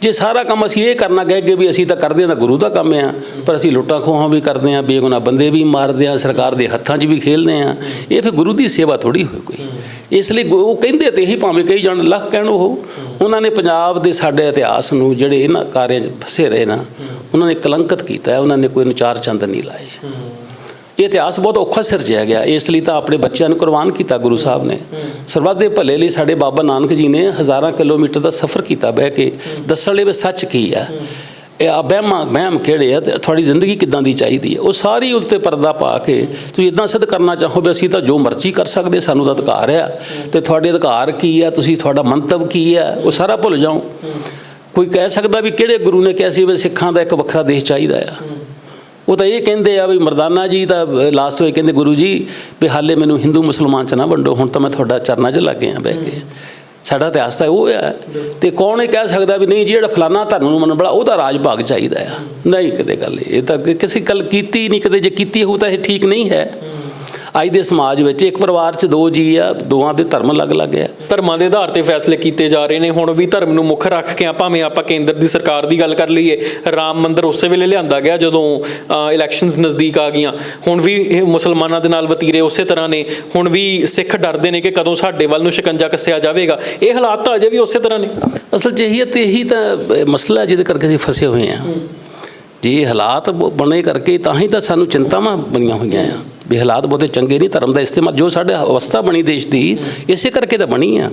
ਜੇ ਸਾਰਾ ਕੰਮ ਅਸੀਂ ਇਹ ਕਰਨਾ ਕਹੇ ਕਿ ਵੀ ਅਸੀਂ ਤਾਂ ਕਰਦੇ ਹਾਂ, ਤਾਂ ਗੁਰੂ ਦਾ ਕੰਮ ਆ। ਪਰ ਅਸੀਂ ਲੁੱਟਾਂ ਖੋਹਾਂ ਵੀ ਕਰਦੇ ਹਾਂ, ਬੇਗੁਨਾਹ ਬੰਦੇ ਵੀ ਮਾਰਦੇ ਹਾਂ, ਸਰਕਾਰ ਦੇ ਹੱਥਾਂ 'ਚ ਵੀ ਖੇਲਦੇ ਹਾਂ। ਇਹ ਫਿਰ ਗੁਰੂ ਦੀ ਸੇਵਾ ਥੋੜੀ ਹੋਈ ਕੋਈ। ਇਸ ਲਈ ਗੁ- ਉਹ ਕਹਿੰਦੇ ਤੇ ਇਹੀ ਭਾਵੇਂ ਕਈ ਜਣ ਲੱਖ ਕਹਿਣ ਉਹ। ਉਹਨਾਂ ਨੇ ਪੰਜਾਬ ਦੇ ਸਾਡੇ ਇਤਿਹਾਸ ਨੂੰ ਜਿਹੜੇ ਇਹਨਾਂ ਕਾਰਿਆਂ 'ਚ ਫਸੇ ਰਹੇ ਨਾ, ਉਹਨਾਂ ਨੇ ਕਲੰਕਿਤ ਕੀਤਾ ਉਹਨਾਂ ਨੇ ਕੋਈ ਨੂੰ ਚਾਰ ਚੰਦ ਨਹੀਂ ਲਾਏ। ਇਤਿਹਾਸ ਬਹੁਤ ਔਖਾ ਸਿਰਜਿਆ ਗਿਆ। ਇਸ ਲਈ ਤਾਂ ਆਪਣੇ ਬੱਚਿਆਂ ਨੂੰ ਕੁਰਬਾਨ ਕੀਤਾ ਗੁਰੂ ਸਾਹਿਬ ਨੇ। ਸਰਬੱਤ ਦੇ ਭਲੇ ਲਈ ਸਾਡੇ ਬਾਬਾ ਨਾਨਕ ਜੀ ਨੇ ਹਜ਼ਾਰਾਂ ਕਿਲੋਮੀਟਰ ਦਾ ਸਫ਼ਰ ਕੀਤਾ ਬਹਿ ਕੇ। ਦੱਸਣ ਲਈ ਵੀ ਸੱਚ ਕੀ ਆ? ਇਹ ਆ ਵਹਿਮਾਂ, ਵਹਿਮ ਕਿਹੜੇ ਆ ਤੇ ਤੁਹਾਡੀ ਜ਼ਿੰਦਗੀ ਕਿੱਦਾਂ ਦੀ ਚਾਹੀਦੀ ਹੈ ਉਹ ਸਾਰੀ ਉੱਤੇ ਪਰਦਾ ਪਾ ਕੇ ਤੁਸੀਂ ਇਦਾਂ ਸਿੱਧ ਕਰਨਾ ਚਾਹੋ ਵੀ ਅਸੀਂ ਤਾਂ ਜੋ ਮਰਜ਼ੀ ਕਰ ਸਕਦੇ, ਸਾਨੂੰ ਤਾਂ ਅਧਿਕਾਰ ਆ। ਤੇ ਤੁਹਾਡੇ ਅਧਿਕਾਰ ਕੀ ਆ? ਤੁਸੀਂ ਤੁਹਾਡਾ ਮੰਤਵ ਕੀ ਆ? ਉਹ ਸਾਰਾ ਭੁੱਲ ਜਾਓ। ਕੋਈ ਕਹਿ ਸਕਦਾ ਵੀ ਕਿਹੜੇ ਗੁਰੂ ਨੇ ਕਿਹਾ ਸੀ ਵੀ ਸਿੱਖਾਂ ਦਾ ਇੱਕ ਵੱਖਰਾ ਦੇਸ਼ ਚਾਹੀਦਾ ਆ? ਉਹ ਤਾਂ ਇਹ ਕਹਿੰਦੇ ਆ ਵੀ ਮਰਦਾਨਾ ਜੀ ਤਾਂ ਲਾਸਟ ਵਿੱਚ ਕਹਿੰਦੇ ਗੁਰੂ ਜੀ ਵੀ ਹਾਲੇ ਮੈਨੂੰ ਹਿੰਦੂ ਮੁਸਲਮਾਨ ਚ ਨਾ ਵੰਡੋ, ਹੁਣ ਤਾਂ ਮੈਂ ਤੁਹਾਡਾ ਚਰਨਾਂ 'ਚ ਲੱਗ ਗਿਆ ਬਹਿ ਕੇ। ਸਾਡਾ ਇਤਿਹਾਸ ਤਾਂ ਉਹ ਹੈ ਤੇ ਕੌਣ ਇਹ ਕਹਿ ਸਕਦਾ ਵੀ ਨਹੀਂ ਜੀ, ਜਿਹੜਾ ਫਲਾਨਾ ਧਰਮ ਨੂੰ ਮੰਨਣ ਵਾਲਾ, ਉਹਦਾ ਰਾਜ ਭਾਗ ਚਾਹੀਦਾ ਆ। ਨਹੀਂ, ਕਦੇ ਗੱਲ ਇਹ ਤਾਂ ਕਿਸੇ ਗੱਲ ਕੀਤੀ ਨਹੀਂ, ਕਦੇ ਜੇ ਕੀਤੀ ਹੋਊ ਤਾਂ ਇਹ ਠੀਕ ਨਹੀਂ ਹੈ। ਅੱਜ ਦੇ ਸਮਾਜ ਵਿੱਚ ਇੱਕ ਪਰਿਵਾਰ 'ਚ ਦੋ ਜੀ ਆ ਦੋਵਾਂ ਦੇ ਧਰਮ ਅਲੱਗ-ਅਲੱਗ ਆ। ਧਰਮਾਂ ਦੇ ਆਧਾਰ ਤੇ ਫੈਸਲੇ ਕੀਤੇ ਜਾ ਰਹੇ ਨੇ। ਹੁਣ ਵੀ ਧਰਮ ਨੂੰ ਮੁੱਖ ਰੱਖ ਕੇ ਆ ਭਾਵੇਂ ਆਪਾਂ ਕੇਂਦਰ ਦੀ ਸਰਕਾਰ ਦੀ ਗੱਲ ਕਰ ਲਈਏ ਰਾਮ ਮੰਦਿਰ ਉਸੇ ਵੇਲੇ ਲਿਆਂਦਾ ਗਿਆ ਜਦੋਂ ਇਲੈਕਸ਼ਨਸ ਨਜ਼ਦੀਕ ਆ ਗਈਆਂ। ਹੁਣ ਵੀ ਇਹ ਮੁਸਲਮਾਨਾਂ ਦੇ ਨਾਲ ਵਤੀਰੇ ਉਸੇ ਤਰ੍ਹਾਂ ਨੇ। ਹੁਣ ਵੀ ਸਿੱਖ ਡਰਦੇ ਨੇ ਕਿ ਕਦੋਂ ਸਾਡੇ ਵੱਲ ਨੂੰ ਸ਼ਿਕੰਜਾ ਕੱਸਿਆ ਜਾਵੇਗਾ। ਇਹ ਹਾਲਾਤ ਤਾਂ ਅਜੇ ਵੀ ਉਸੇ ਤਰ੍ਹਾਂ ਨੇ। ਅਸਲ 'ਚ ਇਹੀ ਤੇ ਇਹੀ ਤਾਂ ਮਸਲਾ ਜਿਹਦੇ ਕਰਕੇ ਅਸੀਂ ਫਸੇ ਹੋਏ ਆ ਜੇ ਹਾਲਾਤ ਬਣੇ ਕਰਕੇ ਤਾਂ ਹੀ ਤਾਂ ਸਾਨੂੰ ਚਿੰਤਾਵਾਂ ਬਣੀਆਂ ਹੋਈਆਂ ਆ। ਵੀ ਹਾਲਾਤ ਬਹੁਤੇ ਚੰਗੇ ਨਹੀਂ ਧਰਮ ਦਾ ਇਸਤੇਮਾਲ ਜੋ ਸਾਡੇ ਅਵਸਥਾ ਬਣੀ ਦੇਸ਼ ਦੀ ਇਸੇ ਕਰਕੇ ਤਾਂ ਬਣੀ ਆ।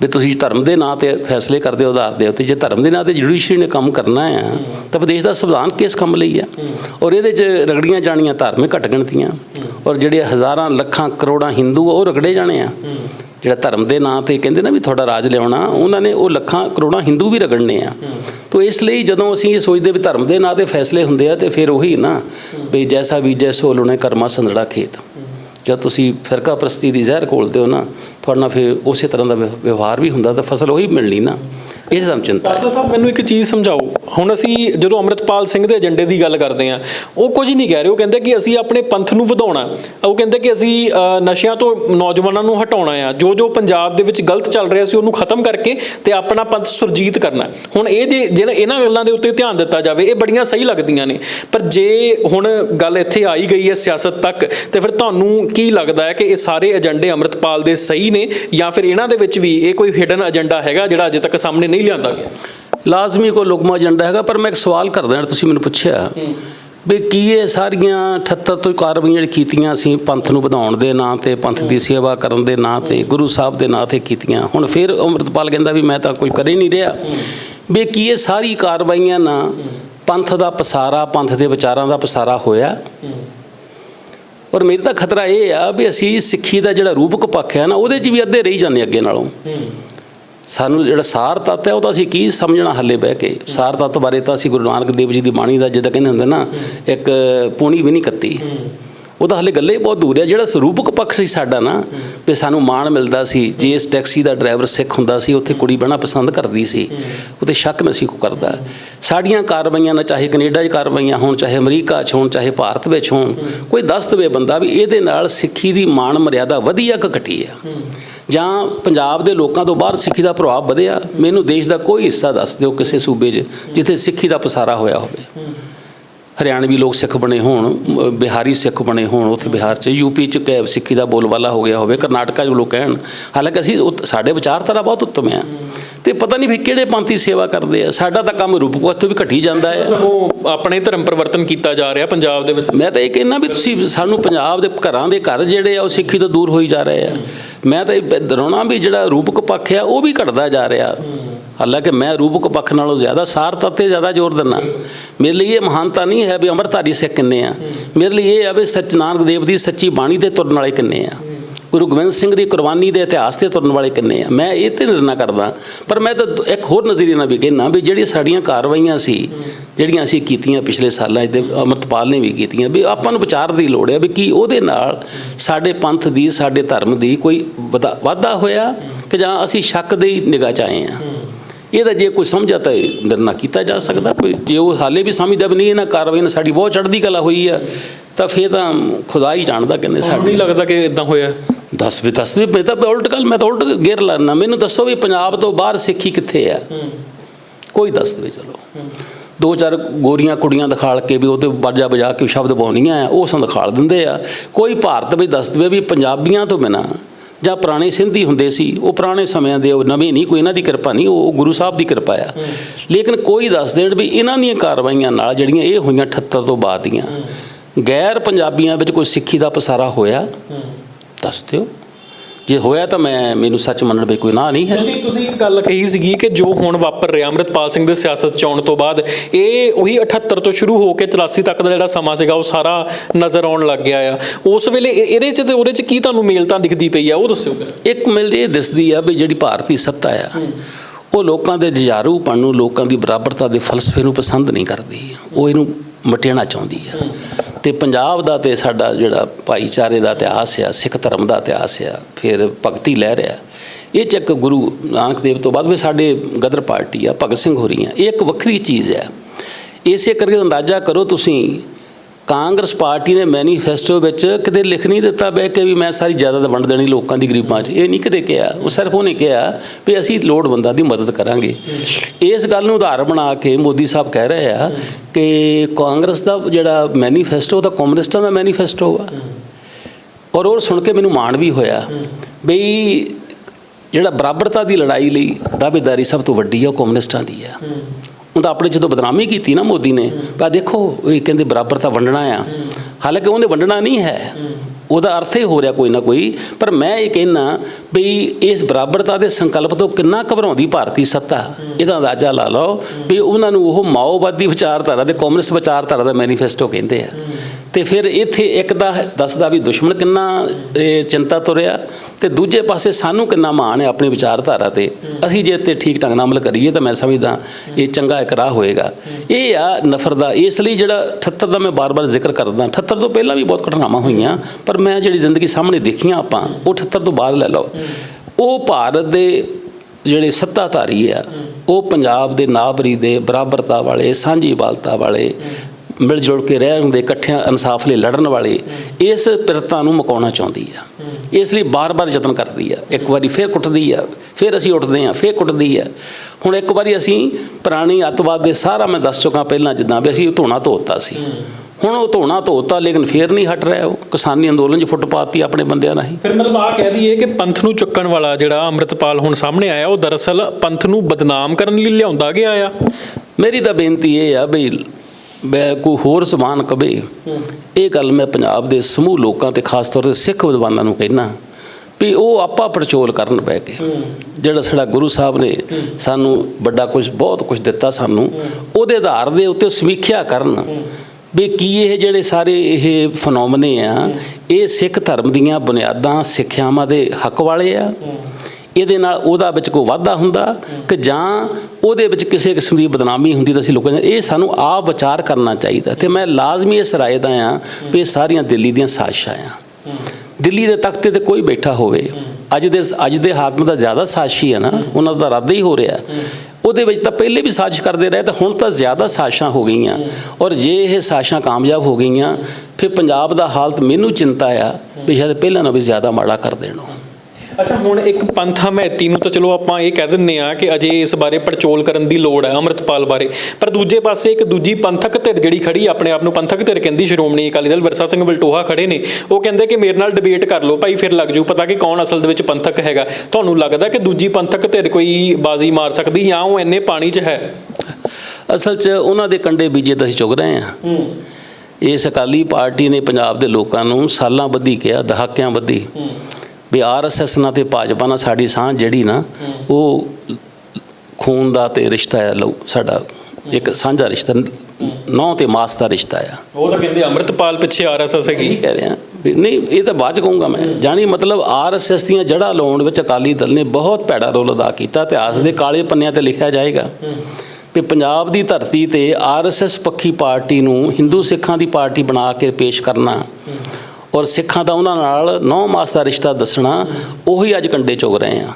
ਵੀ ਤੁਸੀਂ ਧਰਮ ਦੇ ਨਾਂ ਤੇ ਫੈਸਲੇ ਕਰਦੇ ਹੋ ਉਧਾਰ ਦੇ ਉੱਤੇ ਜੇ ਧਰਮ ਦੇ ਨਾਂ ਤੇ ਜੁਡੀਸ਼ਰੀ ਨੇ ਕੰਮ ਕਰਨਾ ਆ ਤਾਂ ਫਿਰ ਦੇਸ਼ ਦਾ ਸੰਵਿਧਾਨ ਕਿਸ ਕੰਮ ਲਈ ਆ? ਔਰ ਇਹਦੇ 'ਚ ਰਗੜੀਆਂ ਜਾਣੀਆਂ ਧਾਰਮਿਕ ਘੱਟ ਗਿਣਤੀਆਂ ਔਰ ਜਿਹੜੇ ਹਜ਼ਾਰਾਂ ਲੱਖਾਂ ਕਰੋੜਾਂ ਹਿੰਦੂ ਆ, ਉਹ ਰਗੜੇ ਜਾਣੇ ਆ। ਜਿਹੜਾ ਧਰਮ ਦੇ ਨਾਂ ਤੇ ਕਹਿੰਦੇ ਨਾ ਵੀ ਤੁਹਾਡਾ ਰਾਜ ਲਿਆਉਣਾ ਉਹਨਾਂ ਨੇ ਉਹ ਲੱਖਾਂ ਕਰੋੜਾਂ ਹਿੰਦੂ ਵੀ ਰਗੜਨੇ ਆ। ਤੋ ਇਸ ਲਈ ਜਦੋਂ ਅਸੀਂ ਇਹ ਸੋਚਦੇ ਵੀ ਧਰਮ ਦੇ ਨਾਂ ਤੇ ਫੈਸਲੇ ਹੁੰਦੇ ਆ ਤੇ ਫਿਰ ਉਹੀ ਨਾ ਵੀ ਜੈਸਾ ਬੀਜੈ ਸੋ ਲੁਣੇ ਕਰਮਾ ਸੰਦੜਾ ਖੇਤ। ਜਦ ਤੁਸੀਂ ਫਿਰਕਾ ਪ੍ਰਸਤੀ ਦੀ ਜ਼ਹਿਰ ਘੋਲਦੇ ਹੋ ਨਾ ਤੁਹਾਡੇ ਫਿਰ ਉਸੇ ਤਰ੍ਹਾਂ ਦਾ ਵਿਵ- ਵਿਵਹਾਰ ਵੀ ਹੁੰਦਾ ਤਾਂ ਫਸਲ ਉਹੀ ਮਿਲਣੀ ਨਾ। ਇਹ ਸਾਨੂੰ ਚਿੰਤਾ ਹੈ। ਡਾਕਟਰ ਸਾਹਿਬ ਮੈਨੂੰ ਇੱਕ ਚੀਜ਼ ਸਮਝਾਓ। ਹੁਣ ਅਸੀਂ ਜਦੋਂ ਅਮਰਿਤਪਾਲ ਸਿੰਘ ਦੇ ਏਜੰਡੇ ਦੀ ਗੱਲ ਕਰਦੇ ਆ ਉਹ ਕੁਝ ਨਹੀਂ ਕਹਿ ਰਹੇ। ਉਹ ਕਹਿੰਦੇ ਕਿ ਅਸੀਂ ਆਪਣੇ ਪੰਥ ਨੂੰ ਵਧਾਉਣਾ ਉਹ ਕਹਿੰਦੇ ਕਿ ਅਸੀਂ ਅ, ਨਸ਼ਿਆਂ ਤੋਂ ਨੌਜਵਾਨਾਂ ਨੂੰ ਹਟਾਉਣਾ ਆ ਜੋ ਜੋ ਪੰਜਾਬ ਦੇ ਵਿੱਚ ਗਲਤ ਚੱਲ ਰਿਹਾ ਸੀ ਉਹਨੂੰ ਖਤਮ ਕਰਕੇ ਤੇ ਆਪਣਾ ਪੰਥ ਸੁਰਜੀਤ ਕਰਨਾ ਹੁਣ ਇਹ ਜੇ ਜਿਹੜਾ ਇਹਨਾਂ ਗੱਲਾਂ ਦੇ ਉੱਤੇ ਧਿਆਨ ਦਿੱਤਾ ਜਾਵੇ ਇਹ ਬੜੀਆਂ ਸਹੀ ਲੱਗਦੀਆਂ ਨੇ। ਪਰ ਜੇ ਹੁਣ ਗੱਲ ਇੱਥੇ ਆਈ ਗਈ ਹੈ ਸਿਆਸਤ ਤੱਕ ਤੇ ਫਿਰ ਤੁਹਾਨੂੰ ਕੀ ਲੱਗਦਾ ਹੈ ਕਿ ਇਹ ਸਾਰੇ ਏਜੰਡੇ ਅਮਰਿਤਪਾਲ ਦੇ ਸਹੀ ਨੇ? ਜਾਂ ਫਿਰ ਇਹਨਾਂ ਦੇ ਵਿੱਚ ਵੀ ਇਹ ਕੋਈ ਹਿਡਨ ਏਜੰਡਾ ਹੈਗਾ ਜਿਹੜਾ ਅਜੇ ਤੱਕ ਸਾਹਮਣੇ ਨਹੀਂ ਲਿਆਂਦਾ ਗਿਆ। ਲਾਜ਼ਮੀ ਕੋਈ ਲੁਕਮਾ ਏਜੰਡਾ ਹੈਗਾ ਪਰ ਮੈਂ ਇੱਕ ਸਵਾਲ ਕਰਦਾ ਹਾਂ ਤੁਸੀਂ ਮੈਨੂੰ ਪੁੱਛਿਆ ਵੀ ਕੀ ਇਹ ਸਾਰੀਆਂ 78 ਤੋਂ ਕਾਰਵਾਈਆਂ ਜਿਹੜੀ ਕੀਤੀਆਂ ਸੀ ਪੰਥ ਨੂੰ ਵਧਾਉਣ ਦੇ ਨਾਂ ਤੇ ਪੰਥ ਦੀ ਸੇਵਾ ਕਰਨ ਦੇ ਨਾਂ ਤੇ ਗੁਰੂ ਸਾਹਿਬ ਦੇ ਨਾਂ ਤੇ ਕੀਤੀਆਂ। ਹੁਣ ਫਿਰ ਅੰਮ੍ਰਿਤਪਾਲ ਕਹਿੰਦਾ ਵੀ ਮੈਂ ਤਾਂ ਕੋਈ ਕਰ ਹੀ ਨਹੀਂ ਰਿਹਾ। ਵੀ ਕੀ ਇਹ ਸਾਰੀ ਕਾਰਵਾਈਆਂ ਨਾ ਪੰਥ ਦਾ ਪਸਾਰਾ ਪੰਥ ਦੇ ਵਿਚਾਰਾਂ ਦਾ ਪਸਾਰਾ ਹੋਇਆ? ਔਰ ਮੇਰੇ ਤਾਂ ਖਤਰਾ ਇਹ ਆ ਵੀ ਅਸੀਂ ਸਿੱਖੀ ਦਾ ਜਿਹੜਾ ਰੂਪਕ ਪੱਖ ਹੈ ਨਾ ਉਹਦੇ 'ਚ ਵੀ ਅੱਧੇ ਰਹੀ ਜਾਂਦੇ ਅੱਗੇ ਨਾਲੋਂ। ਸਾਨੂੰ ਜਿਹੜਾ ਸਾਰ ਤੱਤ ਹੈ, ਉਹ ਤਾਂ ਅਸੀਂ ਕੀ ਸਮਝਣਾ ਹੱਲੇ ਬਹਿ ਕੇ? ਸਾਰ ਤੱਤ ਬਾਰੇ ਤਾਂ ਅਸੀਂ ਗੁਰੂ ਨਾਨਕ ਦੇਵ ਜੀ ਦੀ ਬਾਣੀ ਦਾ ਜਿੱਦਾਂ ਕਹਿੰਦੇ ਹੁੰਦੇ ਨਾ, ਇੱਕ ਪੂਣੀ ਵੀ ਨਹੀਂ ਕੱਤੀ। ਉਹ ਤਾਂ ਹਲੇ ਗੱਲੇ ਹੀ ਬਹੁਤ ਦੂਰ ਹੈ ਜਿਹੜਾ ਸਰੂਪਕ ਪੱਖ ਸੀ ਸਾਡਾ ਨਾ, ਵੀ ਸਾਨੂੰ ਮਾਣ ਮਿਲਦਾ ਸੀ, ਜੇ ਇਸ ਟੈਕਸੀ ਦਾ ਡਰਾਈਵਰ ਸਿੱਖ ਹੁੰਦਾ ਸੀ, ਉੱਥੇ ਕੁੜੀ ਬਹਿਣਾ ਪਸੰਦ ਕਰਦੀ ਸੀ ਉਤੇ ਸ਼ੱਕ ਨਹੀਂ ਸੀ ਕੋ ਕਰਦਾ। ਸਾਡੀਆਂ ਕਾਰਵਾਈਆਂ ਨਾ ਚਾਹੇ ਕੈਨੇਡਾ 'ਚ ਕਾਰਵਾਈਆਂ ਹੋਣ, ਚਾਹੇ ਅਮਰੀਕਾ 'ਚ ਹੋਣ, ਚਾਹੇ ਭਾਰਤ ਵਿੱਚ ਹੋਣ, ਕੋਈ ਦੱਸ ਦਵੇ ਬੰਦਾ ਵੀ ਇਹਦੇ ਨਾਲ ਸਿੱਖੀ ਦੀ ਮਾਣ ਮਰਿਆਦਾ ਵਧੀਆ ਆ ਕਿ ਘਟੀ ਆ। ਜਾਂ ਪੰਜਾਬ ਦੇ ਲੋਕਾਂ ਤੋਂ ਬਾਹਰ ਸਿੱਖੀ ਦਾ ਪ੍ਰਭਾਵ ਵਧਿਆ, ਮੈਨੂੰ ਦੇਸ਼ ਦਾ ਕੋਈ ਹਿੱਸਾ ਦੱਸ ਦਿਓ ਕਿਸੇ ਸੂਬੇ 'ਚ ਜਿੱਥੇ ਸਿੱਖੀ ਦਾ ਪਸਾਰਾ ਹੋਇਆ ਹੋਵੇ। ਹਰਿਆਣਵੀ ਲੋਕ ਸਿੱਖ ਬਣੇ ਹੋਣ ਬਿਹਾਰੀ ਸਿੱਖ ਬਣੇ ਹੋਣ ਉੱਥੇ ਬਿਹਾਰ 'ਚ ਯੂਪੀ 'ਚ ਕੈ ਸਿੱਖੀ ਦਾ ਬੋਲਬਾਲਾ ਹੋ ਗਿਆ ਹੋਵੇ ਕਰਨਾਟਕਾ 'ਚ ਲੋਕ ਕਹਿਣ। ਹਾਲਾਂਕਿ ਅਸੀਂ ਸਾਡੇ ਵਿਚਾਰਧਾਰਾ ਬਹੁਤ ਉੱਤਮ ਆ ਤੇ ਪਤਾ ਨਹੀਂ ਵੀ ਕਿਹੜੇ ਪੰਥੀ ਸੇਵਾ ਕਰਦੇ ਆ। ਸਾਡਾ ਤਾਂ ਕੰਮ ਰੂਪਕ ਤੋਂ ਵੀ ਘਟੀ ਜਾਂਦਾ ਹੈ। ਸਗੋਂ ਆਪਣੇ ਧਰਮ ਪਰਿਵਰਤਨ ਕੀਤਾ ਜਾ ਰਿਹਾ ਪੰਜਾਬ ਦੇ ਵਿੱਚ। ਮੈਂ ਤਾਂ ਇਹ ਕਹਿੰਦਾ ਵੀ ਤੁਸੀਂ ਸਾਨੂੰ ਪੰਜਾਬ ਦੇ ਘਰਾਂ ਦੇ ਘਰ ਜਿਹੜੇ ਆ ਉਹ ਸਿੱਖੀ ਤੋਂ ਦੂਰ ਹੋਈ ਜਾ ਰਹੇ ਆ। ਮੈਂ ਤਾਂ ਇਹ ਦਰਾਉਣਾ ਵੀ ਜਿਹੜਾ ਰੂਪਕ ਪੱਖ ਆ ਉਹ ਵੀ ਘਟਦਾ ਜਾ ਰਿਹਾ। ਹਾਲਾਂਕਿ ਮੈਂ ਰੂਪਕ ਪੱਖ ਨਾਲੋਂ ਜ਼ਿਆਦਾ ਸਾਰ ਤੱਤ ਤੇ ਜ਼ਿਆਦਾ ਜ਼ੋਰ ਦਿੰਦਾ। ਮੇਰੇ ਲਈ ਇਹ ਮਹਾਨਤਾ ਨਹੀਂ ਹੈ ਵੀ ਅੰਮ੍ਰਿਤਧਾਰੀ ਸਿੱਖ ਕਿੰਨੇ ਆ। ਮੇਰੇ ਲਈ ਇਹ ਆ ਵੀ ਸੱਚ ਨਾਨਕ ਦੇਵ ਦੀ ਸੱਚੀ ਬਾਣੀ ਤੇ ਤੁਰਨ ਵਾਲੇ ਕਿੰਨੇ ਆ। ਗੁਰੂ ਗੋਬਿੰਦ ਸਿੰਘ ਦੀ ਕੁਰਬਾਨੀ ਦੇ ਇਤਿਹਾਸ ਤੇ ਤੁਰਨ ਵਾਲੇ ਕਿੰਨੇ ਆ। ਮੈਂ ਇਹ ਤੇ ਨਿਰਣਾ ਕਰਦਾ, ਪਰ ਮੈਂ ਤਾਂ ਇੱਕ ਹੋਰ ਨਜ਼ਰੀਏ ਨਾਲ ਵੀ ਕਹਿਣਾ ਵੀ ਜਿਹੜੀਆਂ ਸਾਡੀਆਂ ਕਾਰਵਾਈਆਂ ਸੀ, ਜਿਹੜੀਆਂ ਅਸੀਂ ਕੀਤੀਆਂ ਪਿਛਲੇ ਸਾਲਾਂ 'ਚ ਤੇ ਅਮਰਤਪਾਲ ਨੇ ਵੀ ਕੀਤੀਆਂ, ਵੀ ਆਪਾਂ ਨੂੰ ਵਿਚਾਰ ਦੀ ਲੋੜ ਹੈ ਵੀ ਕੀ ਉਹਦੇ ਨਾਲ ਸਾਡੇ ਪੰਥ ਦੀ, ਸਾਡੇ ਧਰਮ ਦੀ ਕੋਈ ਵਧਾ- ਵਾਧਾ ਹੋਇਆ ਕਿ ਜਾਂ ਅਸੀਂ ਸ਼ੱਕ ਦੇ ਹੀ ਨਿਗਾਹ 'ਚ ਆਏ ਆ। ਇਹਦਾ ਜੇ ਕੋਈ ਸਮਝਾ ਤਾਂ ਨਿਰਣਾ ਕੀਤਾ ਜਾ ਸਕਦਾ। ਕੋਈ ਜੇ ਉਹ ਹਾਲੇ ਵੀ ਸਮਝਦਾ ਵੀ ਨਹੀਂ ਇਹਨਾਂ ਕਾਰਵਾਈ ਨਾਲ ਸਾਡੀ ਬਹੁਤ ਚੜ੍ਹਦੀ ਕਲਾ ਹੋਈ ਆ ਤਾਂ ਫੇਰ ਤਾਂ ਖੁਦਾ ਹੀ ਜਾਣਦਾ ਕਹਿੰਦੇ ਸਾਡੀ। ਨਹੀਂ ਲੱਗਦਾ ਕਿ ਇਦਾਂ ਹੋਇਆ। ਦੱਸ ਵੀ ਦੱਸ ਵੀ ਮੈਂ ਤਾਂ ਉਲਟ ਗੱਲ ਮੈਂ ਤਾਂ ਉਲਟ ਗੇਰ ਲਾਣਾ। ਮੈਨੂੰ ਦੱਸੋ ਵੀ ਪੰਜਾਬ ਤੋਂ ਬਾਹਰ ਸਿੱਖੀ ਕਿੱਥੇ ਆ? ਕੋਈ ਦੱਸ ਦੇਵੇ ਚਲੋ। ਦੋ ਚਾਰ ਗੋਰੀਆਂ ਕੁੜੀਆਂ ਦਿਖਾਲ ਕੇ ਵੀ ਉਹਦੇ ਬਾਜਾ ਵਜਾ ਕੇ ਸ਼ਬਦ ਪਾਉਣੀਆਂ ਆ ਉਹ ਸਾਨੂੰ ਦਿਖਾਲ ਦਿੰਦੇ ਆ। ਕੋਈ ਭਾਰਤ ਵਿੱਚ ਦੱਸ ਦੇਵੇ ਵੀ ਪੰਜਾਬੀਆਂ ਤੋਂ ਬਿਨਾ ਜਾਂ ਪੁਰਾਣੇ ਸਿੰਧੀ ਹੁੰਦੇ ਸੀ ਉਹ ਪੁਰਾਣੇ ਸਮਿਆਂ ਦੇ ਉਹ ਨਵੇਂ ਨਹੀਂ ਕੋਈ ਇਹਨਾਂ ਦੀ ਕਿਰਪਾ ਨਹੀਂ ਉਹ ਗੁਰੂ ਸਾਹਿਬ ਦੀ ਕਿਰਪਾ ਆ। ਲੇਕਿਨ ਕੋਈ ਦੱਸ ਦੇਣ ਵੀ ਇਹਨਾਂ ਦੀਆਂ ਕਾਰਵਾਈਆਂ ਨਾਲ ਜਿਹੜੀਆਂ ਇਹ ਹੋਈਆਂ 78 ਤੋਂ ਬਾਅਦ ਦੀਆਂ ਗੈਰ ਪੰਜਾਬੀਆਂ ਵਿੱਚ ਕੋਈ ਸਿੱਖੀ ਦਾ ਪਸਾਰਾ ਹੋਇਆ ਦੱਸ ਦਿਓ। ਜੇ ਹੋਇਆ ਤਾਂ ਮੈਂ ਮੈਨੂੰ ਸੱਚ ਮੰਨਣ ਵਿੱਚ ਕੋਈ ਨਾ ਨਹੀਂ ਹੈ। ਤੁਸੀਂ ਤੁਸੀਂ ਇੱਕ ਗੱਲ ਕਹੀ ਸੀਗੀ ਕਿ ਜੋ ਹੁਣ ਵਾਪਰ ਰਿਹਾ ਅੰਮ੍ਰਿਤਪਾਲ ਸਿੰਘ ਦੇ ਸਿਆਸਤ ਚ ਆਉਣ ਤੋਂ ਬਾਅਦ ਇਹ ਉਹੀ 78 ਤੋਂ ਸ਼ੁਰੂ ਹੋ ਕੇ 84 ਤੱਕ ਦਾ ਜਿਹੜਾ ਸਮਾਂ ਸੀਗਾ ਉਹ ਸਾਰਾ ਨਜ਼ਰ ਆਉਣ ਲੱਗ ਗਿਆ ਆ। ਉਸ ਵੇਲੇ ਇਹ- ਇਹਦੇ ਚ ਤੇ ਉਹਦੇ ਚ ਕੀ ਤੁਹਾਨੂੰ ਮੇਲਤਾ ਦਿਖਦੀ ਪਈ ਆ ਉਹ ਦੱਸਿਓ ਇੱਕ ਮਿਲ ਇਹ ਦਿਸਦੀ ਆ ਵੀ ਜਿਹੜੀ ਭਾਰਤੀ ਸੱਤਾ ਆ ਉਹ ਲੋਕਾਂ ਦੇ ਜੁਝਾਰੂਪਣ ਨੂੰ ਲੋਕਾਂ ਦੀ ਬਰਾਬਰਤਾ ਦੇ ਫਲਸਫੇ ਨੂੰ ਪਸੰਦ ਨਹੀਂ ਕਰਦੀ। ਉਹ ਇਹਨੂੰ ਮਟਿਆਣਾ ਚਾਹੁੰਦੀ ਆ। ਤੇ ਪੰਜਾਬ ਦਾ ਤੇ ਸਾਡਾ ਜਿਹੜਾ ਭਾਈਚਾਰੇ ਦਾ ਇਤਿਹਾਸ ਆ, ਸਿੱਖ ਧਰਮ ਦਾ ਇਤਿਹਾਸ ਆ, ਫਿਰ ਭਗਤੀ ਲਹਿਰ ਆ। ਇਹ ਚ ਇੱਕ ਗੁਰੂ ਨਾਨਕ ਦੇਵ ਤੋਂ ਬਾਅਦ ਵੀ ਸਾਡੇ ਗਦਰ ਪਾਰਟੀ ਆ, ਭਗਤ ਸਿੰਘ ਹੋਰੀ ਆ। ਇਹ ਇੱਕ ਵੱਖਰੀ ਚੀਜ਼ ਆ। ਇਸੇ ਕਰਕੇ ਅੰਦਾਜ਼ਾ ਕਰੋ ਤੁਸੀਂ ਕਾਂਗਰਸ ਪਾਰਟੀ ਨੇ ਮੈਨੀਫੈਸਟੋ ਵਿੱਚ ਕਿਤੇ ਲਿਖ ਨਹੀਂ ਦਿੱਤਾ ਬੈ ਕੇ ਵੀ ਮੈਂ ਸਾਰੀ ਜਾਇਦਾਦ ਵੰਡ ਦੇਣੀ ਲੋਕਾਂ ਦੀ ਗਰੀਬਾਂ 'ਚ। ਇਹ ਨਹੀਂ ਕਿਤੇ ਕਿਹਾ। ਉਹ ਸਿਰਫ ਉਹਨੇ ਕਿਹਾ ਵੀ ਅਸੀਂ ਲੋੜਵੰਦਾਂ ਦੀ ਮਦਦ ਕਰਾਂਗੇ। ਇਸ ਗੱਲ ਨੂੰ ਉਦਾਹਰ ਬਣਾ ਕੇ ਮੋਦੀ ਸਾਹਿਬ ਕਹਿ ਰਹੇ ਆ ਕਿ ਕਾਂਗਰਸ ਦਾ ਜਿਹੜਾ ਮੈਨੀਫੈਸਟੋ, ਉਹ ਤਾਂ ਕਮਿਊਨਿਸਟਾਂ ਦਾ ਮੈਨੀਫੈਸਟੋ ਆ। ਔਰ ਉਹ ਸੁਣ ਕੇ ਮੈਨੂੰ ਮਾਣ ਵੀ ਹੋਇਆ ਬਈ ਜਿਹੜਾ ਬਰਾਬਰਤਾ ਦੀ ਲੜਾਈ ਲਈ ਦਾਅਵੇਦਾਰੀ ਸਭ ਤੋਂ ਵੱਡੀ ਆ, ਉਹ ਕਮਿਊਨਿਸਟਾਂ ਦੀ ਆ। ਉਹ ਤਾਂ ਆਪਣੇ ਜਦੋਂ ਬਦਨਾਮੀ ਕੀਤੀ ਨਾ ਮੋਦੀ ਨੇ, ਤਾਂ ਦੇਖੋ ਇਹ ਕਹਿੰਦੇ ਬਰਾਬਰਤਾ ਵੰਡਣਾ ਆ। ਹਾਲਾਂਕਿ ਉਹਨੇ ਵੰਡਣਾ ਨਹੀਂ ਹੈ। ਉਹਦਾ ਅਰਥ ਹੀ ਹੋ ਰਿਹਾ ਕੋਈ ਨਾ ਕੋਈ, ਪਰ ਮੈਂ ਇਹ ਕਹਿਣਾ ਵੀ ਇਸ ਬਰਾਬਰਤਾ ਦੇ ਸੰਕਲਪ ਤੋਂ ਕਿੰਨਾ ਘਬਰਾਉਂਦੀ ਭਾਰਤੀ ਸੱਤਾ। ਇਹਦਾ ਅੰਦਾਜ਼ਾ ਲਾ ਲਓ ਵੀ ਉਹਨਾਂ ਨੂੰ ਉਹ ਮਾਓਵਾਦੀ ਵਿਚਾਰਧਾਰਾ, ਦੇ ਕਮਿਊਨਿਸਟ ਵਿਚਾਰਧਾਰਾ ਦਾ ਮੈਨੀਫੈਸਟੋ ਕਹਿੰਦੇ ਆ। ਤੇ ਫਿਰ ਇੱਥੇ ਇੱਕ ਦਾ ਦੱਸਦਾ ਵੀ ਦੁਸ਼ਮਣ ਕਿੰਨਾ ਇਹ, ਚਿੰਤਾ ਤੁਰਿਆ ਤੇ ਦੂਜੇ ਪਾਸੇ ਸਾਨੂੰ ਕਿੰਨਾ ਮਾਣ ਹੈ ਆਪਣੀ ਵਿਚਾਰਧਾਰਾ ਤੇ। ਅਸੀਂ ਜੇ ਤੇ ਠੀਕ ਢੰਗ ਨਾਲ ਅਮਲ ਕਰੀਏ ਤਾਂ ਮੈਂ ਸਮਝਦਾ ਇਹ ਚੰਗਾ ਇੱਕ ਰਾਹ ਹੋਏਗਾ। ਇਹ ਆ ਨਫ਼ਰ ਦਾ ਇਸ ਲਈ ਜਿਹੜਾ 78 ਦਾ ਮੈਂ ਬਾਰ-ਬਾਰ ਜ਼ਿਕਰ ਕਰਦਾ। 78 ਤੋਂ ਪਹਿਲਾਂ ਵੀ ਬਹੁਤ ਘਟਨਾਵਾਂ ਹੋਈਆਂ ਪਰ ਮੈਂ ਜਿਹੜੀ ਜ਼ਿੰਦਗੀ ਸਾਹਮਣੇ ਦੇਖੀਆਂ ਆਪਾਂ ਉਹ 78 ਤੋਂ ਬਾਅਦ ਲੈ ਲਓ। ਉਹ ਭਾਰਤ ਦੇ ਜਿਹੜੇ ਸੱਤਾਧਾਰੀ ਆ ਉਹ ਪੰਜਾਬ ਦੇ ਨਾਬਰੀ ਦੇ ਬਰਾਬਰਤਾ ਵਾਲੇ ਸਾਂਝੀਵਾਲਤਾ ਵਾਲੇ ਮਿਲ ਜੁਲ ਕੇ ਰਹਿਣ ਦੇ ਇਕੱਠਿਆਂ ਇਨਸਾਫ ਲਈ ਲੜਨ ਵਾਲੇ ਇਸ ਪਿਰਤਾ ਨੂੰ ਮਕਾਉਣਾ ਚਾਹੁੰਦੀ ਆ। ਇਸ ਲਈ ਬਾਰ-ਬਾਰ ਯਤਨ ਕਰਦੀ ਆ। ਇੱਕ ਵਾਰੀ ਫੇਰ ਕੁੱਟਦੀ ਆ ਫਿਰ ਅਸੀਂ ਉੱਠਦੇ ਆ ਫੇਰ ਕੁੱਟਦੀ ਆ। ਹੁਣ ਇੱਕ ਵਾਰੀ ਅਸੀਂ ਪੁਰਾਣੀ ਅੱਤਵਾਦ ਦੇ ਸਾਰਾ ਮੈਂ ਦੱਸ ਚੁੱਕਾ ਪਹਿਲਾਂ ਜਿੱਦਾਂ ਵੀ ਅਸੀਂ ਧੋਣਾ ਧੋਤਾ ਸੀ। ਹੁਣ ਉਹ ਧੋਣਾ ਧੋਤਾ ਲੇਕਿਨ ਫੇਰ ਨਹੀਂ ਹਟ ਰਿਹਾ ਉਹ। ਕਿਸਾਨੀ ਅੰਦੋਲਨ 'ਚ ਫੁੱਟ ਪਾਤੀ ਆਪਣੇ ਬੰਦਿਆਂ ਨਾਲ ਹੀ। ਫਿਰ ਮਤਲਬ ਆ ਕਹਿ ਦਈਏ ਕਿ ਪੰਥ ਨੂੰ ਚੁੱਕਣ ਵਾਲਾ ਜਿਹੜਾ ਅੰਮ੍ਰਿਤਪਾਲ ਹੁਣ ਸਾਹਮਣੇ ਆਇਆ ਉਹ ਦਰਅਸਲ ਪੰਥ ਨੂੰ ਬਦਨਾਮ ਕਰਨ ਲਈ ਲਿਆਉਂਦਾ ਗਿਆ ਆ। ਮੇਰੀ ਤਾਂ ਬੇਨਤੀ ਇਹ ਆ ਵੀ ਮੈਂ ਕੋਈ ਹੋਰ ਜ਼ਬਾਨ ਕਵੇ, ਇਹ ਗੱਲ ਮੈਂ ਪੰਜਾਬ ਦੇ ਸਮੂਹ ਲੋਕਾਂ ਤੇ ਖਾਸ ਤੌਰ ਤੇ ਸਿੱਖ ਵਿਦਵਾਨਾਂ ਨੂੰ ਕਹਿਣਾ ਵੀ ਉਹ ਆਪਾ ਪੜਚੋਲ ਕਰਨ ਬਹਿ ਕੇ। ਜਿਹੜਾ ਸਾਡਾ ਗੁਰੂ ਸਾਹਿਬ ਨੇ ਸਾਨੂੰ ਵੱਡਾ ਕੁਝ ਬਹੁਤ ਕੁਝ ਦਿੱਤਾ ਸਾਨੂੰ, ਉਹਦੇ ਆਧਾਰ ਦੇ ਉੱਤੇ ਸਮੀਖਿਆ ਕਰਨ, ਵੀ ਕੀ ਇਹ ਜਿਹੜੇ ਸਾਰੇ ਇਹ ਫਨੋਮਨੇ ਆ, ਇਹ ਸਿੱਖ ਧਰਮ ਦੀਆਂ ਬੁਨਿਆਦਾਂ ਸਿੱਖਿਆਵਾਂ ਦੇ ਹੱਕ ਵਾਲੇ ਆ ਇਹਦੇ ਨਾਲ ਉਹਦਾ ਵਿੱਚ ਕੋਈ ਵਾਧਾ ਹੁੰਦਾ ਕਿ ਜਾਂ ਉਹਦੇ ਵਿੱਚ ਕਿਸੇ ਕਿਸਮ ਦੀ ਬਦਨਾਮੀ ਹੁੰਦੀ ਤਾਂ ਅਸੀਂ ਲੋਕਾਂ ਇਹ ਸਾਨੂੰ ਆਪ ਵਿਚਾਰ ਕਰਨਾ ਚਾਹੀਦਾ ਤੇ ਮੈਂ ਲਾਜ਼ਮੀ ਇਸ ਰਾਏ ਦਾ ਆ ਵੀ ਇਹ ਸਾਰੀਆਂ ਦਿੱਲੀ ਦੀਆਂ ਸਾਜ਼ਿਸ਼ਾਂ ਆ। ਦਿੱਲੀ ਦੇ ਤਖਤੇ ਤੇ ਕੋਈ ਬੈਠਾ ਹੋਵੇ, ਅੱਜ ਦੇ ਅੱਜ ਦੇ ਹਾਕਮ ਦਾ ਜ਼ਿਆਦਾ ਸਾਜ਼ਿਸ਼ੀ ਹੈ ਨਾ, ਉਹਨਾਂ ਦਾ ਰੱਦ ਹੀ ਹੋ ਰਿਹਾ। ਉਹਦੇ ਵਿੱਚ ਤਾਂ ਪਹਿਲੇ ਵੀ ਸਾਜ਼ਿਸ਼ ਕਰਦੇ ਰਹੇ ਤਾਂ ਹੁਣ ਤਾਂ ਜ਼ਿਆਦਾ ਸਾਜ਼ਿਸ਼ਾਂ ਹੋ ਗਈਆਂ। ਔਰ ਜੇ ਇਹ ਸਾਜ਼ਿਸ਼ਾਂ ਕਾਮਯਾਬ ਹੋ ਗਈਆਂ, ਫਿਰ ਪੰਜਾਬ ਦਾ ਹਾਲਤ ਮੈਨੂੰ ਚਿੰਤਾ ਆ ਵੀ ਸ਼ਾਇਦ ਪਹਿਲਾਂ ਨਾਲੋਂ ਵੀ ਜ਼ਿਆਦਾ ਮਾੜਾ ਕਰ ਦੇਣੋ ਅੱਛਾ ਹੁਣ ਇੱਕ ਪੰਥ ਹਮੈਤੀ ਨੂੰ ਤਾਂ ਚਲੋ ਆਪਾਂ ਇਹ ਕਹਿ ਦਿੰਨੇ ਆ ਕਿ ਅਜੇ ਇਸ ਬਾਰੇ ਪੜਚੋਲ ਕਰਨ ਦੀ ਲੋੜ ਹੈ ਅੰਮ੍ਰਿਤਪਾਲ ਬਾਰੇ। ਪਰ ਦੂਜੇ ਪਾਸੇ ਇੱਕ ਦੂਜੀ ਪੰਥਕ ਧਿਰ ਜਿਹੜੀ ਖੜੀ ਆਪਣੇ ਆਪ ਨੂੰ ਪੰਥਕ ਧਿਰ ਕਹਿੰਦੀ ਸ਼੍ਰੋਮਣੀ ਅਕਾਲੀ ਦਲ ਵਿਰਸਾ ਸਿੰਘ ਵਲਟੋਹਾ ਖੜੇ ਨੇ। ਉਹ ਕਹਿੰਦੇ ਕਿ ਮੇਰੇ ਨਾਲ ਡਿਬੇਟ ਕਰ ਲਓ ਭਾਈ ਫਿਰ ਲੱਗ ਜੂ ਪਤਾ ਕਿ ਕੌਣ ਅਸਲ ਦੇ ਵਿੱਚ ਪੰਥਕ ਹੈਗਾ। ਤੁਹਾਨੂੰ ਲੱਗਦਾ ਕਿ ਦੂਜੀ ਪੰਥਕ ਧਿਰ ਕੋਈ ਬਾਜ਼ੀ ਮਾਰ ਸਕਦੀ ਜਾਂ ਉਹ ਇੰਨੇ ਪਾਣੀ 'ਚ ਹੈ? ਅਸਲ 'ਚ ਉਹਨਾਂ ਦੇ ਕੰਡੇ ਬੀਜੇ ਤਾਂ ਅਸੀਂ ਚੁਗ ਰਹੇ ਹਾਂ। ਇਸ ਅਕਾਲੀ ਪਾਰਟੀ ਨੇ ਪੰਜਾਬ ਦੇ ਲੋਕਾਂ ਨੂੰ ਸਾਲਾਂ ਬੱਧੀ ਕਿਹਾ ਦਹਾਕਿਆਂ ਬੱਧੀ। ਵੀ ਆਰਐਸਐਸ ਨਾਲ ਤੇ ਭਾਜਪਾ ਨਾਲ ਸਾਡੀ ਸਾਂਝ ਜਿਹੜੀ ਨਾ ਉਹ ਖੂਨ ਦਾ ਤੇ ਰਿਸ਼ਤਾ ਹੈ ਲਓ ਸਾਡਾ ਇੱਕ ਸਾਂਝਾ ਰਿਸ਼ਤਾ ਨੌ ਤੇ ਮਾਸ ਦਾ ਰਿਸ਼ਤਾ ਆ। ਉਹ ਤਾਂ ਕਹਿੰਦੇ ਅੰਮ੍ਰਿਤਪਾਲ ਪਿੱਛੇ ਆਰਐਸਐਸ ਹੈਗੀ। ਕਹਿ ਰਿਹਾ। ਨਹੀਂ ਇਹ ਤਾਂ ਬਾਅਦ ਚ ਕਹੂੰਗਾ ਮੈਂ। ਜਾਣੀ ਮਤਲਬ ਆਰਐਸਐਸ ਦੀਆਂ ਜੜ੍ਹਾਂ ਲਾਉਣ ਵਿੱਚ ਅਕਾਲੀ ਦਲ ਨੇ ਬਹੁਤ ਭੈੜਾ ਰੋਲ ਅਦਾ ਕੀਤਾ। ਇਤਿਹਾਸ ਦੇ ਕਾਲੇ ਪੰਨਿਆਂ ਤੇ ਲਿਖਿਆ ਜਾਏਗਾ ਵੀ ਪੰਜਾਬ ਦੀ ਧਰਤੀ ਤੇ ਆਰਐਸਐਸ ਪੱਖੀ ਪਾਰਟੀ ਨੂੰ ਹਿੰਦੂ ਸਿੱਖਾਂ ਦੀ ਪਾਰਟੀ ਬਣਾ ਕੇ ਪੇਸ਼ ਕਰਨਾ ਔਰ ਸਿੱਖਾਂ ਦਾ ਉਹਨਾਂ ਨਾਲ ਨੌ ਮਾਸ ਦਾ ਰਿਸ਼ਤਾ ਦੱਸਣਾ ਉਹੀ ਅੱਜ ਕੰਡੇ ਚੁਗ ਰਹੇ ਆ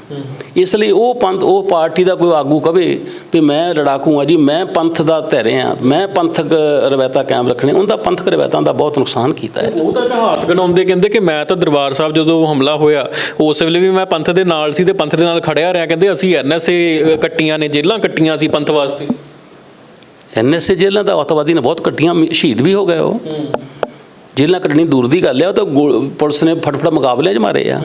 ਇਸ ਲਈ ਉਹ ਪੰਥ ਉਹ ਪਾਰਟੀ ਦਾ ਕੋਈ ਆਗੂ ਕਵੇ ਵੀ ਮੈਂ ਲੜਾਕੂ ਆ ਜੀ ਮੈਂ ਪੰਥ ਦਾ ਧੈਰੇ ਆ ਮੈਂ ਪੰਥਕ ਰਵਾਇਤਾਂ ਕਾਇਮ ਰੱਖਣੇ ਉਹਦਾ ਪੰਥਕ ਰਵਾਇਤਾਂ ਦਾ ਬਹੁਤ ਨੁਕਸਾਨ ਕੀਤਾ ਹੈ। ਉਹ ਤਾਂ ਇਤਿਹਾਸ ਗਣਾਉਂਦੇ ਕਹਿੰਦੇ ਕਿ ਮੈਂ ਤਾਂ ਦਰਬਾਰ ਸਾਹਿਬ ਜਦੋਂ ਹਮਲਾ ਹੋਇਆ ਉਸ ਵੇਲੇ ਵੀ ਮੈਂ ਪੰਥ ਦੇ ਨਾਲ ਸੀ ਤੇ ਪੰਥ ਦੇ ਨਾਲ ਖੜਿਆ ਰਿਹਾ ਕਹਿੰਦੇ ਅਸੀਂ ਐਨਐਸਏ ਕੱਟੀਆਂ ਨੇ ਜੇਲਾਂ ਕੱਟੀਆਂ ਸੀ ਪੰਥ ਵਾਸਤੇ। ਐਨਐਸਏ ਜੇਲ੍ਹਾਂ ਦਾ ਅੱਤਵਾਦੀ ਨੇ ਬਹੁਤ ਕੱਟੀਆਂ ਸ਼ਹੀਦ ਵੀ ਹੋ ਗਏ ਉਹ। ਜੇਲ੍ਹਾਂ ਕੱਟਣੀ ਦੂਰ ਦੀ ਗੱਲ ਹੈ ਉਹ ਤਾਂ ਪੁਲਿਸ ਨੇ ਫਟਫਟ ਮੁਕਾਬਲੇ 'ਚ ਮਾਰੇ ਆ।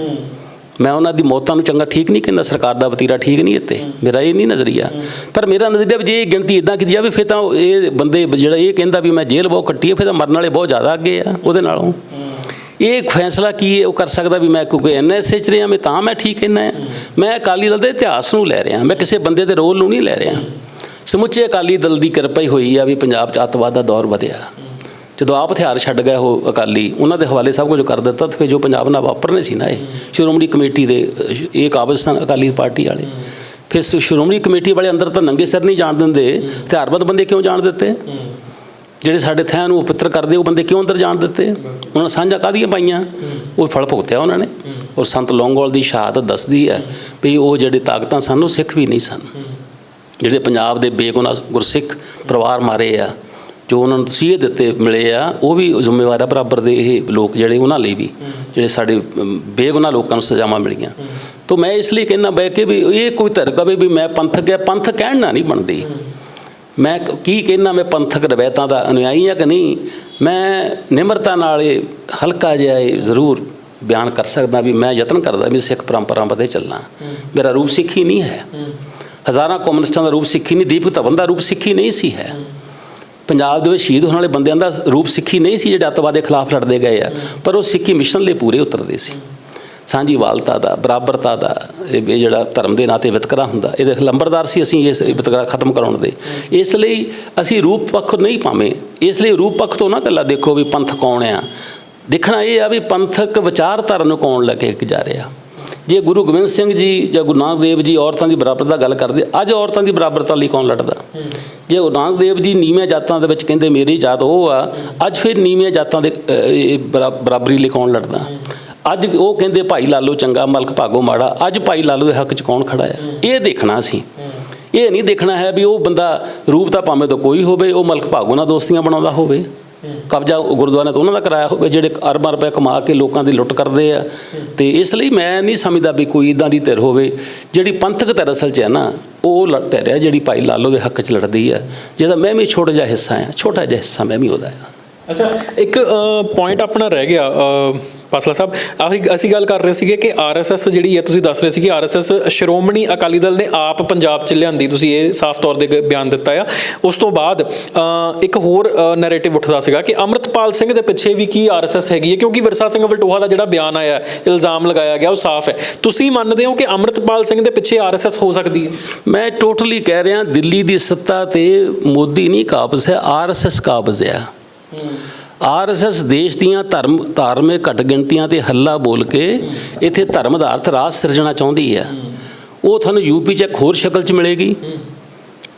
ਮੈਂ ਉਹਨਾਂ ਦੀ ਮੌਤਾਂ ਨੂੰ ਚੰਗਾ ਠੀਕ ਨਹੀਂ ਕਹਿੰਦਾ ਸਰਕਾਰ ਦਾ ਵਤੀਰਾ ਠੀਕ ਨਹੀਂ ਇੱਥੇ। ਮੇਰਾ ਇਹ ਨਹੀਂ ਨਜ਼ਰੀਆ। ਪਰ ਮੇਰਾ ਨਜ਼ਰੀਆ ਵੀ ਜੇ ਇਹ ਗਿਣਤੀ ਇਦਾਂ ਕੀਤੀ ਜਾਵੇ ਫਿਰ ਤਾਂ ਇਹ ਬੰਦੇ ਜਿਹੜਾ ਇਹ ਕਹਿੰਦਾ ਵੀ ਮੈਂ ਜੇਲ੍ਹ ਬਹੁਤ ਕੱਟੀ ਹੈ ਫਿਰ ਤਾਂ ਮਰਨ ਵਾਲੇ ਬਹੁਤ ਜ਼ਿਆਦਾ ਅੱਗੇ ਆ ਉਹਦੇ ਨਾਲੋਂ। ਇਹ ਫੈਸਲਾ ਕੀ ਹੈ ਉਹ ਕਰ ਸਕਦਾ ਵੀ ਮੈਂ ਕਿਉਂਕਿ ਐਨਐਸਏ ਚ ਰਿਹਾ ਮੈਂ ਤਾਂ ਮੈਂ ਠੀਕ ਕਹਿੰਦਾ ਹਾਂ। ਮੈਂ ਅਕਾਲੀ ਦਲ ਦੇ ਇਤਿਹਾਸ ਨੂੰ ਲੈ ਰਿਹਾ ਮੈਂ ਕਿਸੇ ਬੰਦੇ ਦੇ ਰੋਲ ਨੂੰ ਨਹੀਂ ਲੈ ਰਿਹਾ। ਸਮੁੱਚੇ ਅਕਾਲੀ ਦਲ ਦੀ ਕਿਰਪਾ ਹੀ ਹੋਈ ਆ ਵੀ ਪੰਜਾਬ 'ਚ ਅੱਤਵਾਦ ਦਾ ਦੌਰ ਵਧਿਆ। ਜਦੋਂ ਆਪ ਹਥਿਆਰ ਛੱਡ ਗਏ ਉਹ ਅਕਾਲੀ, ਉਹਨਾਂ ਦੇ ਹਵਾਲੇ ਸਭ ਕੁਝ ਕਰ ਦਿੱਤਾ ਤੇ ਫਿਰ ਜੋ ਪੰਜਾਬ ਨਾਲ ਵਾਪਰਨੇ ਸੀ ਨਾ ਇਹ, ਸ਼੍ਰੋਮਣੀ ਕਮੇਟੀ ਦੇ, ਇਹ ਕਾਬਜ਼ ਸਨ ਅਕਾਲੀ ਪਾਰਟੀ ਵਾਲੇ। ਫਿਰ ਸ- ਸ਼੍ਰੋਮਣੀ ਕਮੇਟੀ ਵਾਲੇ ਅੰਦਰ ਤਾਂ ਨੰਗੇ ਸਿਰ ਨਹੀਂ ਜਾਣ ਦਿੰਦੇ, ਹਥਿਆਰਬੰਦ ਬੰਦੇ ਕਿਉਂ ਜਾਣ ਦਿੱਤੇ? ਜਿਹੜੇ ਸਾਡੇ ਥੈਂ ਨੂੰ ਪਵਿੱਤਰ ਕਰਦੇ, ਉਹ ਬੰਦੇ ਕਿਉਂ ਅੰਦਰ ਜਾਣ ਦਿੱਤੇ? ਉਹਨਾਂ ਸਾਂਝਾ ਕਾਹਦੀਆਂ ਪਾਈਆਂ? ਉਹ ਫਲ ਭੁਗਤਿਆ ਉਹਨਾਂ ਨੇ। ਔਰ ਸੰਤ ਲੌਂਗੋਵਾਲ ਦੀ ਸ਼ਹਾਦਤ ਦੱਸਦੀ ਹੈ ਵੀ ਉਹ ਜਿਹੜੇ ਤਾਕਤਾਂ ਸਨ, ਉਹ ਸਿੱਖ ਵੀ ਨਹੀਂ ਸਨ। ਜਿਹੜੇ ਪੰਜਾਬ ਦੇ ਬੇਗੁਨਾਹ ਗੁਰਸਿੱਖ ਪਰਿਵਾਰ ਮਾਰੇ ਆ ਜੋ ਉਹਨਾਂ ਨੂੰ ਤਸੀਹੇ ਦਿੱਤੇ ਮਿਲੇ ਆ ਉਹ ਵੀ ਜ਼ਿੰਮੇਵਾਰ ਆ ਬਰਾਬਰ ਦੇ ਇਹ ਲੋਕ ਜਿਹੜੇ ਉਹਨਾਂ ਲਈ ਵੀ ਜਿਹੜੇ ਸਾਡੇ ਅਮ, ਬੇਗੁਨਾਹ ਲੋਕਾਂ ਨੂੰ ਸਜ਼ਾਵਾਂ ਮਿਲੀਆਂ। ਤੋਂ ਮੈਂ ਇਸ ਲਈ ਕਹਿੰਦਾ ਬੈ ਕੇ ਵੀ ਇਹ ਕੋਈ ਧਰ ਕਵੇ ਵੀ ਮੈਂ ਪੰਥਕ ਹੈ ਪੰਥ ਕਹਿਣ ਨਾਲ ਨਹੀਂ ਬਣਦੀ। ਮੈਂ ਕੀ ਕਹਿਣਾ ਮੈਂ ਪੰਥਕ ਰਵਾਇਤਾਂ ਦਾ ਅਨੁਯਾਈ ਹਾਂ ਕਿ ਨਹੀਂ? ਮੈਂ ਨਿਮਰਤਾ ਨਾਲ ਇਹ ਹਲਕਾ ਜਿਹਾ ਇਹ ਜ਼ਰੂਰ ਬਿਆਨ ਕਰ ਸਕਦਾ ਵੀ ਮੈਂ ਯਤਨ ਕਰਦਾ ਵੀ ਸਿੱਖ ਪਰੰਪਰਾ ਵਧੇ ਚੱਲਣਾ। ਮੇਰਾ ਰੂਪ ਸਿੱਖੀ ਨਹੀਂ ਹੈ। ਹਜ਼ਾਰਾਂ ਕਮਿਊਨਿਸਟਾਂ ਦਾ ਰੂਪ ਸਿੱਖੀ ਨਹੀਂ ਦੀਪਕ ਧਵਨ ਦਾ ਰੂਪ ਸਿੱਖੀ ਨਹੀਂ ਸੀ ਹੈ। ਪੰਜਾਬ ਦੇ ਵਿੱਚ ਸ਼ਹੀਦ ਹੋਣ ਵਾਲੇ ਬੰਦਿਆਂ ਦਾ ਰੂਪ ਸਿੱਖੀ ਨਹੀਂ ਸੀ, ਜਿਹੜੇ ਅੱਤਵਾਦ ਦੇ ਖਿਲਾਫ ਲੜਦੇ ਗਏ ਆ, ਪਰ ਉਹ ਸਿੱਖੀ ਮਿਸ਼ਨ ਲਈ ਪੂਰੇ ਉਤਰਦੇ ਸੀ। ਸਾਂਝੀਵਾਲਤਾ ਦਾ, ਬਰਾਬਰਤਾ ਦਾ, ਇਹ ਜਿਹੜਾ ਧਰਮ ਦੇ ਨਾਂ ਤੇ ਵਿਤਕਰਾ ਹੁੰਦਾ, ਇਹਦੇ ਲੰਬਰਦਾਰ ਸੀ ਅਸੀਂ ਇਸ ਵਿਤਕਰਾ ਖਤਮ ਕਰਾਉਣ ਦੇ। ਇਸ ਲਈ ਅਸੀਂ ਰੂਪ ਪੱਖ ਨਹੀਂ ਪਾਵੇਂ, ਇਸ ਲਈ ਰੂਪ ਪੱਖ ਤੋਂ ਨਾ ਕੱਲਾ ਦੇਖੋ ਵੀ ਪੰਥ ਕੌਣ ਆ। ਦੇਖਣਾ ਇਹ ਆ ਵੀ ਪੰਥਕ ਵਿਚਾਰਧਾਰਾ ਨੂੰ ਕੌਣ ਲੈ ਕੇ ਜਾ ਰਿਹਾ। ਜੇ ਗੁਰੂ ਗੋਬਿੰਦ ਸਿੰਘ ਜੀ ਜਾਂ ਗੁਰੂ ਨਾਨਕ ਦੇਵ ਜੀ ਔਰਤਾਂ ਦੀ ਬਰਾਬਰਤਾ ਗੱਲ ਕਰਦੇ, ਅੱਜ ਔਰਤਾਂ ਦੀ ਬਰਾਬਰਤਾ ਲਈ ਕੌਣ ਲੜਦਾ? ਜੇ ਗੁਰੂ ਨਾਨਕ ਦੇਵ ਜੀ ਨੀਵੀਆਂ ਜਾਤਾਂ ਦੇ ਵਿੱਚ ਕਹਿੰਦੇ ਮੇਰੀ ਜਾਤ ਉਹ ਆ, ਅੱਜ ਫਿਰ ਨੀਵੀਆਂ ਜਾਤਾਂ ਦੇ ਬਰਾ- ਬਰਾਬਰੀ ਲਈ ਕੌਣ ਲੜਦਾ? ਅੱਜ ਉਹ ਕਹਿੰਦੇ ਭਾਈ ਲਾਲੋ ਚੰਗਾ, ਮਲਕ ਭਾਗੋ ਮਾੜਾ, ਅੱਜ ਭਾਈ ਲਾਲੋ ਦੇ ਹੱਕ 'ਚ ਕੌਣ ਖੜਾ ਹੈ ਇਹ ਦੇਖਣਾ ਸੀ। ਇਹ ਨਹੀਂ ਦੇਖਣਾ ਹੈ ਵੀ ਉਹ ਬੰਦਾ ਰੂਪ ਤਾਂ ਭਾਵੇਂ ਤਾਂ ਕੋਈ ਹੋਵੇ, ਉਹ ਮਲਕ ਭਾਗੋ ਨਾਲ ਦੋਸਤੀਆਂ ਬਣਾਉਂਦਾ ਹੋਵੇ। ਕਬਜ਼ਾ ਗੁਰਦੁਆਰਿਆਂ ਤੋਂ ਉਹਨਾਂ ਦਾ ਕਰਾਇਆ ਹੋਵੇ, ਜਿਹੜੇ ਅਰਬਾਂ ਰੁਪਏ ਕਮਾ ਕੇ ਲੋਕਾਂ ਦੀ ਲੁੱਟ ਕਰਦੇ ਆ। ਤੇ ਇਸ ਲਈ ਮੈਂ ਨਹੀਂ ਸਮਝਦਾ ਵੀ ਕੋਈ ਇਦਾਂ ਦੀ ਧਿਰ ਹੋਵੇ, ਜਿਹੜੀ ਪੰਥਕ ਧਿਰ ਅਸਲ 'ਚ ਹੈ ਨਾ, ਉਹ ਲੜ ਧਿਰ ਹੈ ਜਿਹੜੀ ਭਾਈ ਲਾਲੋ ਦੇ ਹੱਕ 'ਚ ਲੜਦੀ ਹੈ ਜਿਹਦਾ ਮੈਂ ਵੀ ਛੋਟਾ ਜਿਹਾ ਹਿੱਸਾ ਹਾਂ, ਛੋਟਾ ਜਿਹਾ ਹਿੱਸਾ ਮੈਂ ਵੀ ਉਹਦਾ ਹਾਂ। ਅੱਛਾ, ਇੱਕ ਪੁਆਇੰਟ ਆਪਣਾ ਰਹਿ ਗਿਆ ਪਾਸਲਾ ਸਾਹਿਬ ਅਸੀਂ ਅਸੀਂ ਗੱਲ ਕਰ ਰਹੇ ਸੀਗੇ ਕਿ ਆਰਐਸਐਸ ਜਿਹੜੀ ਹੈ ਤੁਸੀਂ ਦੱਸ ਰਹੇ ਸੀ ਕਿ ਆਰਐਸਐਸ ਸ਼੍ਰੋਮਣੀ ਅਕਾਲੀ ਦਲ ਨੇ ਆਪ ਪੰਜਾਬ 'ਚ ਲਿਆਂਦੀ ਤੁਸੀਂ ਇਹ ਸਾਫ਼ ਤੌਰ ਤੇ ਬਿਆਨ ਦਿੱਤਾ ਆ। ਉਸ ਤੋਂ ਬਾਅਦ ਇੱਕ ਹੋਰ ਨੈਰੇਟਿਵ ਉੱਠਦਾ ਸੀਗਾ ਕਿ ਅੰਮ੍ਰਿਤਪਾਲ ਸਿੰਘ ਦੇ ਪਿੱਛੇ ਵੀ ਕੀ ਆਰਐਸਐਸ ਹੈਗੀ ਹੈ ਕਿਉਂਕਿ ਵਿਰਸਾ ਸਿੰਘ ਵਲਟੋਹਾ ਦਾ ਜਿਹੜਾ ਬਿਆਨ ਆਇਆ ਹੈ, ਇਲਜ਼ਾਮ ਲਗਾਇਆ ਗਿਆ ਉਹ ਸਾਫ਼ ਹੈ। ਤੁਸੀਂ ਮੰਨਦੇ ਹੋ ਕਿ ਅੰਮ੍ਰਿਤਪਾਲ ਸਿੰਘ ਦੇ ਪਿੱਛੇ ਆਰਐਸਐਸ ਹੋ ਸਕਦੀ ਹੈ? ਮੈਂ ਟੋਟਲੀ ਕਹਿ ਰਿਹਾ ਦਿੱਲੀ ਦੀ ਸੱਤਾ ਤੇ ਮੋਦੀ ਨਹੀਂ ਕਾਬਜ਼ ਹੈ ਆਰਐਸਐਸ ਕਾਬਜ਼ ਹੈ। ਆਰਐਸਐਸ ਦੇਸ਼ ਦੀਆਂ ਧਰਮ ਧਾਰਮਿਕ ਘੱਟ ਗਿਣਤੀਆਂ ਤੇ ਹੱਲਾ ਬੋਲ ਕੇ ਇੱਥੇ ਧਰਮ ਦਾ ਅਰਥ ਰਾਜ ਸਿਰਜਣਾ ਚਾਹੁੰਦੀ ਹੈ। ਉਹ ਤੁਹਾਨੂੰ ਯੂਪੀ 'ਚ ਇੱਕ ਹੋਰ ਸ਼ਕਲ 'ਚ ਮਿਲੇਗੀ।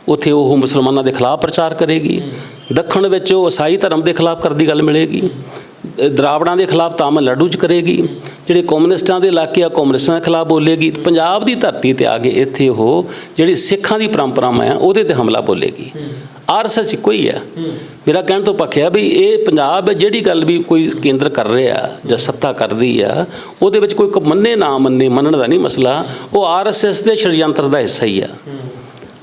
ਉੱਥੇ ਉਹ ਮੁਸਲਮਾਨਾਂ ਦੇ ਖਿਲਾਫ ਪ੍ਰਚਾਰ ਕਰੇਗੀ। ਦੱਖਣ ਵਿੱਚ ਉਹ ਈਸਾਈ ਧਰਮ ਦੇ ਖਿਲਾਫ ਕਰਦੀ ਗੱਲ ਮਿਲੇਗੀ। ਦਰਾਵੜਾਂ ਦੇ ਖਿਲਾਫ ਤਾਮਿਲਨਾਡੂ 'ਚ ਕਰੇਗੀ। ਜਿਹੜੇ ਕਮਿਊਨਿਸਟਾਂ ਦੇ ਇਲਾਕੇ ਆ, ਕਮਿਊਨਿਸਟਾਂ ਦੇ ਖਿਲਾਫ ਬੋਲੇਗੀ। ਪੰਜਾਬ ਦੀ ਧਰਤੀ ਤੇ ਆ ਕੇ ਇੱਥੇ ਉਹ ਜਿਹੜੀ ਸਿੱਖਾਂ ਦੀ ਪਰੰਪਰਾਵਾਂ ਆ, ਉਹਦੇ ਤੇ ਹਮਲਾ ਬੋਲੇਗੀ। ਆਰਐਸਐਸ ਇੱਕੋ ਹੀ। ਆ ਮੇਰਾ ਕਹਿਣ ਤੋਂ ਪੱਖਿਆ ਵੀ ਇਹ ਪੰਜਾਬ ਜਿਹੜੀ ਗੱਲ ਵੀ ਕੋਈ ਕੇਂਦਰ ਕਰ ਰਿਹਾ ਜਾਂ ਸੱਤਾ ਕਰਦੀ ਆ ਉਹਦੇ ਵਿੱਚ ਕੋਈ ਮੰਨੇ ਨਾ ਮੰਨੇ, ਮੰਨਣ ਦਾ ਨਹੀਂ ਮਸਲਾ। ਉਹ ਆਰਐਸਐਸ ਦੇ ਸ਼ੜਯੰਤਰ ਦਾ ਹਿੱਸਾ ਹੀ ਆ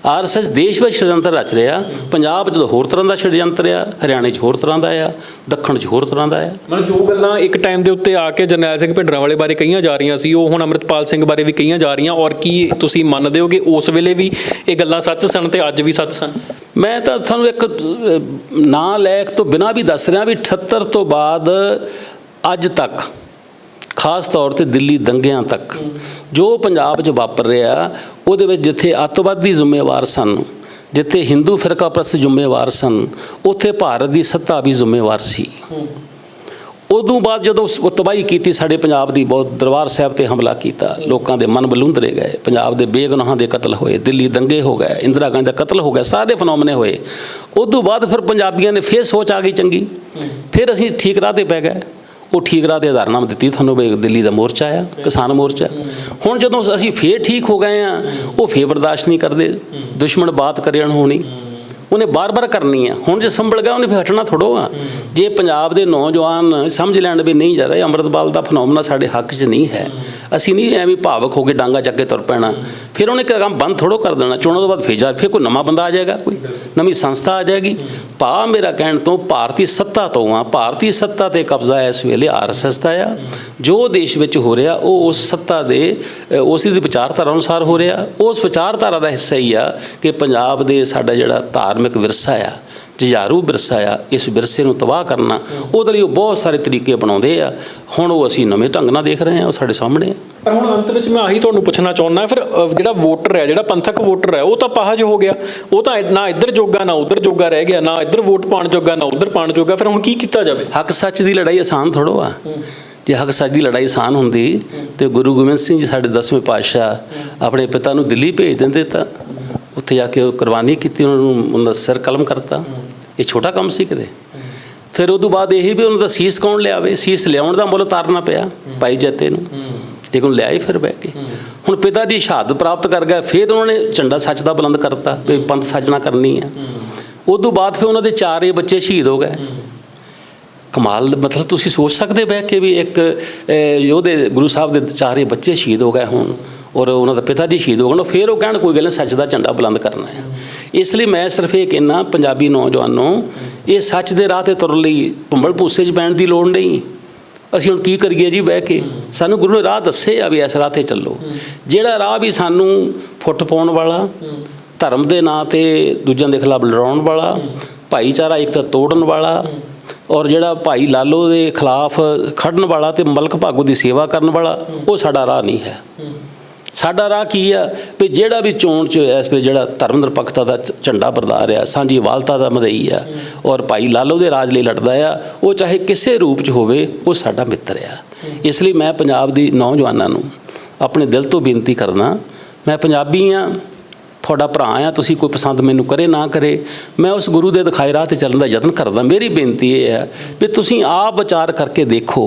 ਆਰਐਸਐਸ ਦੇਸ਼ ਵਿੱਚ ਸ਼ੜਯੰਤਰ ਰਚ ਰਿਹਾ ਪੰਜਾਬ 'ਚ ਤਾਂ ਹੋਰ ਤਰ੍ਹਾਂ ਦਾ ਸ਼ੜਯੰਤਰ ਆ ਹਰਿਆਣੇ 'ਚ ਹੋਰ ਤਰ੍ਹਾਂ ਦਾ ਆ ਦੱਖਣ 'ਚ ਹੋਰ ਤਰ੍ਹਾਂ ਦਾ ਆ। ਮਤਲਬ ਜੋ ਗੱਲਾਂ ਇੱਕ ਟਾਈਮ ਦੇ ਉੱਤੇ ਆ ਕੇ ਜਰਨੈਲ ਸਿੰਘ ਭਿੰਡਰਾਂ ਵਾਲੇ ਬਾਰੇ ਕਹੀਆਂ ਜਾ ਰਹੀਆਂ ਸੀ ਉਹ ਹੁਣ ਅਮਰਿਤਪਾਲ ਸਿੰਘ ਬਾਰੇ ਵੀ ਕਹੀਆਂ ਜਾ ਰਹੀਆਂ ਔਰ ਕੀ ਤੁਸੀਂ ਮੰਨਦੇ ਹੋ ਕਿ ਉਸ ਵੇਲੇ ਵੀ ਇਹ ਗੱਲਾਂ ਸੱਚ ਸਨ ਤੇ ਅੱਜ ਵੀ ਸੱਚ ਸਨ? ਮੈਂ ਤਾਂ ਤੁਹਾਨੂੰ ਇੱਕ ਨਾਂ ਲੈਕ ਤੋਂ ਬਿਨਾਂ ਵੀ ਦੱਸ ਰਿਹਾ ਵੀ 78 ਤੋਂ ਬਾਅਦ ਅੱਜ ਤੱਕ ਖਾਸ ਤੌਰ ਤੇ ਦਿੱਲੀ ਦੰਗਿਆਂ ਤੱਕ ਜੋ ਪੰਜਾਬ 'ਚ ਵਾਪਰ ਰਿਹਾ ਉਹਦੇ ਵਿੱਚ ਜਿੱਥੇ ਅੱਤਵਾਦੀ ਜ਼ਿੰਮੇਵਾਰ ਸਨ ਜਿੱਥੇ ਹਿੰਦੂ ਫਿਰਕਾ ਪ੍ਰਸਤ ਜ਼ਿੰਮੇਵਾਰ ਸਨ ਉੱਥੇ ਭਾਰਤ ਦੀ ਸੱਤਾ ਵੀ ਜ਼ਿੰਮੇਵਾਰ ਸੀ। ਉਦੋਂ ਬਾਅਦ ਜਦੋਂ ਉਹ ਤਬਾਹੀ ਕੀਤੀ ਸਾਡੇ ਪੰਜਾਬ ਦੀ ਬਹੁਤ ਦਰਬਾਰ ਸਾਹਿਬ ਤੇ ਹਮਲਾ ਕੀਤਾ ਲੋਕਾਂ ਦੇ ਮਨ ਬਲੁੰਦਰੇ ਗਏ ਪੰਜਾਬ ਦੇ ਬੇਗੁਨਾਹਾਂ ਦੇ ਕਤਲ ਹੋਏ ਦਿੱਲੀ ਦੰਗੇ ਹੋ ਗਏ ਇੰਦਰਾ ਗਾਂਧੀ ਦਾ ਕਤਲ ਹੋ ਗਿਆ ਸਾਰੇ ਫਨੋਮਨੇ ਹੋਏ। ਉਦੋਂ ਬਾਅਦ ਫਿਰ ਪੰਜਾਬੀਆਂ ਨੇ ਫੇਰ ਸੋਚ ਆ ਗਈ ਚੰਗੀ ਫਿਰ ਅਸੀਂ ਠੀਕ ਰਾਹ ਤੇ ਪੈ ਗਏ। ਉਹ ਠੀਕ ਰਾਹ ਦੇ ਆਧਾਰਨਾਮਾ ਦਿੱਤੀ ਤੁਹਾਨੂੰ ਵੀ ਦਿੱਲੀ ਦਾ ਮੋਰਚਾ ਆ, ਕਿਸਾਨ ਮੋਰਚਾ। ਹੁਣ ਜਦੋਂ ਅਸੀਂ ਫੇਰ ਠੀਕ ਹੋ ਗਏ ਆ, ਉਹ ਫੇਰ ਬਰਦਾਸ਼ਤ ਨਹੀਂ ਕਰਦੇ, ਦੁਸ਼ਮਣ ਬਾਤ ਕਰਿਆਣ ਹੋਣੀ। ਉਹਨੇ ਬਾਰ-ਬਾਰ ਕਰਨੀ ਆ। ਹੁਣ ਜੇ ਸੰਭਲ ਗਿਆ ਉਹਨੇ ਫਿਰ ਹਟਣਾ ਥੋੜੋ ਆ ਜੇ ਪੰਜਾਬ ਦੇ ਨੌਜਵਾਨ ਸਮਝ ਲੈਣ ਵੀ ਨਹੀਂ ਜਾ ਰਹੇ ਅੰਮ੍ਰਿਤਪਾਲ ਦਾ ਫਨੋਮਨਾ ਸਾਡੇ ਹੱਕ 'ਚ ਨਹੀਂ ਹੈ। ਅਸੀਂ ਨਹੀਂ ਐਵੇਂ ਭਾਵਕ ਹੋ ਕੇ ਡਾਂਗਾ ਚੱਕ ਕੇ ਤੁਰ ਪੈਣਾ। ਫਿਰ ਉਹਨੇ ਕੰਮ ਬੰਦ ਥੋੜੋ ਕਰ ਦੇਣਾ ਚੋਣਾਂ ਤੋਂ ਬਾਅਦ ਫੇਰ ਜਾ ਫਿਰ ਕੋਈ ਨਵਾਂ ਬੰਦਾ ਆ ਜਾਏਗਾ ਕੋਈ। ਨਵੀਂ ਸੰਸਥਾ ਆ ਜਾਏਗੀ। ਭਾ ਮੇਰਾ ਕਹਿਣ ਤੋਂ ਭਾਰਤੀ ਸੱਤਾ ਤੋਂ ਆ। ਭਾਰਤੀ ਸੱਤਾ ਤੇ ਕਬਜ਼ਾ ਹੈ ਇਸ ਵੇਲੇ ਆਰਐਸਐਸ ਦਾ ਆ। ਜੋ ਦੇਸ਼ ਵਿੱਚ ਹੋ ਰਿਹਾ ਉਹ ਉਸ ਸੱਤਾ ਦੇ ਅ, ਦੀ ਵਿਚਾਰਧਾਰਾ ਅਨੁਸਾਰ ਹੋ ਰਿਹਾ। ਉਸ ਵਿਚਾਰਧਾਰਾ ਦਾ ਹਿੱਸਾ ਹੀ ਆ ਕਿ ਪੰਜਾਬ ਦੇ ਸਾਡਾ ਜਿਹੜਾ ਧਾਰਮਿਕ ਵਿਰਸਾ ਆ ਜੁਝਾਰੂ ਵਿਰਸਾ ਆ ਇਸ ਵਿਰਸੇ ਨੂੰ ਤਬਾਹ ਕਰਨਾ ਉਹਦੇ ਲਈ ਉਹ ਬਹੁਤ ਸਾਰੇ ਤਰੀਕੇ ਬਣਾਉਂਦੇ ਆ। ਹੁਣ ਉਹ ਅਸੀਂ ਨਵੇਂ ਢੰਗ ਨਾਲ ਦੇਖ ਰਹੇ ਹਾਂ ਉਹ ਸਾਡੇ ਸਾਹਮਣੇ ਆ। ਪਰ ਹੁਣ ਅੰਤ ਵਿੱਚ ਮੈਂ ਆਹੀ ਤੁਹਾਨੂੰ ਪੁੱਛਣਾ ਚਾਹੁੰਦਾ ਫਿਰ ਜਿਹੜਾ ਵੋਟਰ ਹੈ ਜਿਹੜਾ ਪੰਥਕ ਵੋਟਰ ਹੈ ਉਹ ਤਾਂ ਪਾਹਜ ਹੋ ਗਿਆ। ਉਹ ਤਾਂ ਨਾ ਇੱਧਰ ਜੋਗਾ ਨਾ ਉੱਧਰ ਜੋਗਾ ਰਹਿ ਗਿਆ ਨਾ ਇੱਧਰ ਵੋਟ ਪਾਉਣ ਜੋਗਾ ਨਾ ਉੱਧਰ ਪਾਉਣ ਜੋਗਾ ਫਿਰ ਹੁਣ ਕੀ ਕੀਤਾ ਜਾਵੇ? ਹੱਕ ਸੱਚ ਦੀ ਲੜਾਈ ਆਸਾਨ ਥੋੜੋ ਆ। ਜੇ ਹੱਕ ਸੱਚ ਦੀ ਲੜਾਈ ਆਸਾਨ ਹੁੰਦੀ ਤੇ ਗੁਰੂ ਗੋਬਿੰਦ ਸਿੰਘ ਜੀ ਸਾਡੇ 10ਵੇਂ ਪਾਤਸ਼ਾਹ ਆਪਣੇ ਪਿਤਾ ਨੂੰ ਦਿੱਲੀ ਭੇਜ ਦਿੰਦੇ ਤਾਂ ਉੱਥੇ ਜਾ ਕੇ ਉਹ ਕੁਰਬਾਨੀ ਕੀਤੀ ਉਹਨਾਂ ਨੂੰ ਉਹਨਾਂ ਦਾ ਸਿਰ ਕਲਮ ਕਰਤਾ। ਇਹ ਛੋਟਾ ਕੰਮ ਸੀ ਕਿਤੇ। ਫਿਰ ਉਦੋਂ ਬਾਅਦ ਇਹੀ ਵੀ ਉਹਨਾਂ ਦਾ ਸੀਸ ਕੌਣ ਲਿਆਵੇ? ਸੀਸ ਲਿਆਉਣ ਦਾ ਮੁੱਲ ਤਾਰਨਾ ਪਿਆ ਭਾਈ ਜੱਤੇ ਨੂੰ। ਲੇਕਿਨ ਲਿਆਏ ਫਿਰ ਬਹਿ ਕੇ। ਹੁਣ ਪਿਤਾ ਦੀ ਸ਼ਹਾਦਤ ਪ੍ਰਾਪਤ ਕਰ ਗਿਆ ਫਿਰ ਉਹਨਾਂ ਨੇ ਝੰਡਾ ਸੱਚ ਦਾ ਬੁਲੰਦ ਕਰਤਾ ਵੀ ਪੰਥ ਸਾਜਣਾ ਕਰਨੀ ਹੈ। ਉਦੋਂ ਬਾਅਦ ਫਿਰ ਉਹਨਾਂ ਦੇ ਚਾਰੇ ਬੱਚੇ ਸ਼ਹੀਦ ਹੋ ਗਏ। ਕਮਾਲ ਮਤਲਬ ਤੁਸੀਂ ਸੋਚ ਸਕਦੇ ਬਹਿ ਕੇ ਵੀ ਇੱਕ ਯੋਧੇ ਗੁਰੂ ਸਾਹਿਬ ਦੇ ਚਾਰੇ ਬੱਚੇ ਸ਼ਹੀਦ ਹੋ ਗਏ ਹੋਣ ਔਰ ਉਹਨਾਂ ਦਾ ਪਿਤਾ ਜੀ ਸ਼ਹੀਦ ਹੋ ਗਏ ਹੋਣ, ਫਿਰ ਉਹ ਕਹਿਣ ਕੋਈ ਗੱਲ ਨਹੀਂ ਸੱਚ ਦਾ ਝੰਡਾ ਬੁਲੰਦ ਕਰਨਾ ਹੈ। ਇਸ ਲਈ ਮੈਂ ਸਿਰਫ ਇਹ ਕਹਿਣਾ ਪੰਜਾਬੀ ਨੌਜਵਾਨੋ ਇਹ ਸੱਚ ਦੇ ਰਾਹ ਤੇ ਤੁਰਨ ਲਈ ਭੰਬਲ ਭੂਸੇ 'ਚ ਪੈਣ ਦੀ ਲੋੜ ਨਹੀਂ। ਅਸੀਂ ਹੁਣ ਕੀ ਕਰੀਏ ਜੀ ਬਹਿ ਕੇ? ਸਾਨੂੰ ਗੁਰੂ ਨੇ ਰਾਹ ਦੱਸੇ ਆ ਵੀ ਇਸ ਰਾਹ ਤੇ ਚੱਲੋ। ਜਿਹੜਾ ਰਾਹ ਵੀ ਸਾਨੂੰ ਫੁੱਟ ਪਾਉਣ ਵਾਲਾ ਧਰਮ ਦੇ ਨਾਂ ਤੇ ਦੂਜਿਆਂ ਦੇ ਖਿਲਾਫ ਲੜਾਉਣ ਵਾਲਾ ਭਾਈਚਾਰਾ ਇੱਕ ਤੋੜਨ ਵਾਲਾ ਔਰ ਜਿਹੜਾ ਭਾਈ ਲਾਲੋ ਦੇ ਖਿਲਾਫ ਖੜਨ ਵਾਲਾ ਤੇ ਮਲਕ ਭਾਗੋ ਦੀ ਸੇਵਾ ਕਰਨ ਵਾਲਾ, ਉਹ ਸਾਡਾ ਰਾਹ ਨਹੀਂ ਹੈ। ਸਾਡਾ ਰਾਹ ਕੀ ਆ? ਵੀ ਜਿਹੜਾ ਵੀ ਚੋਣ ਚ ਇਸ ਵੇਲੇ ਜਿਹੜਾ ਧਰਮ ਨਿਰਪੱਖਤਾ ਦਾ ਝੰਡਾ ਬਰਦਾ ਰਿਹਾ, ਸਾਂਝੀ ਵਾਲਤਾ ਦਾ ਮਦਈ ਆ, ਔਰ ਭਾਈ ਲਾਲੋ ਦੇ ਰਾਜ ਲਈ ਲੜਦਾ ਆ, ਉਹ ਚਾਹੇ ਕਿਸੇ ਰੂਪ ਚ ਹੋਵੇ, ਉਹ ਸਾਡਾ ਮਿੱਤਰ ਆ। ਇਸ ਲਈ ਮੈਂ ਪੰਜਾਬ ਦੀ ਨੌਜਵਾਨਾਂ ਨੂੰ ਆਪਣੇ ਦਿਲ ਤੋਂ ਬੇਨਤੀ ਕਰਦਾ, ਮੈਂ ਪੰਜਾਬੀ ਆ ਤੁਹਾਡਾ ਭਰਾ ਆ, ਤੁਸੀਂ ਕੋਈ ਪਸੰਦ ਮੈਨੂੰ ਕਰੇ, ਨਾ ਕਰੇ, ਮੈਂ ਉਸ ਗੁਰੂ ਦੇ ਦਿਖਾਏ ਰਾਹ ਤੇ ਚੱਲਣ ਦਾ ਯਤਨ ਕਰਦਾ। ਮੇਰੀ ਬੇਨਤੀ ਇਹ ਹੈ ਵੀ ਤੁਸੀਂ ਆਪ ਵਿਚਾਰ ਕਰਕੇ ਦੇਖੋ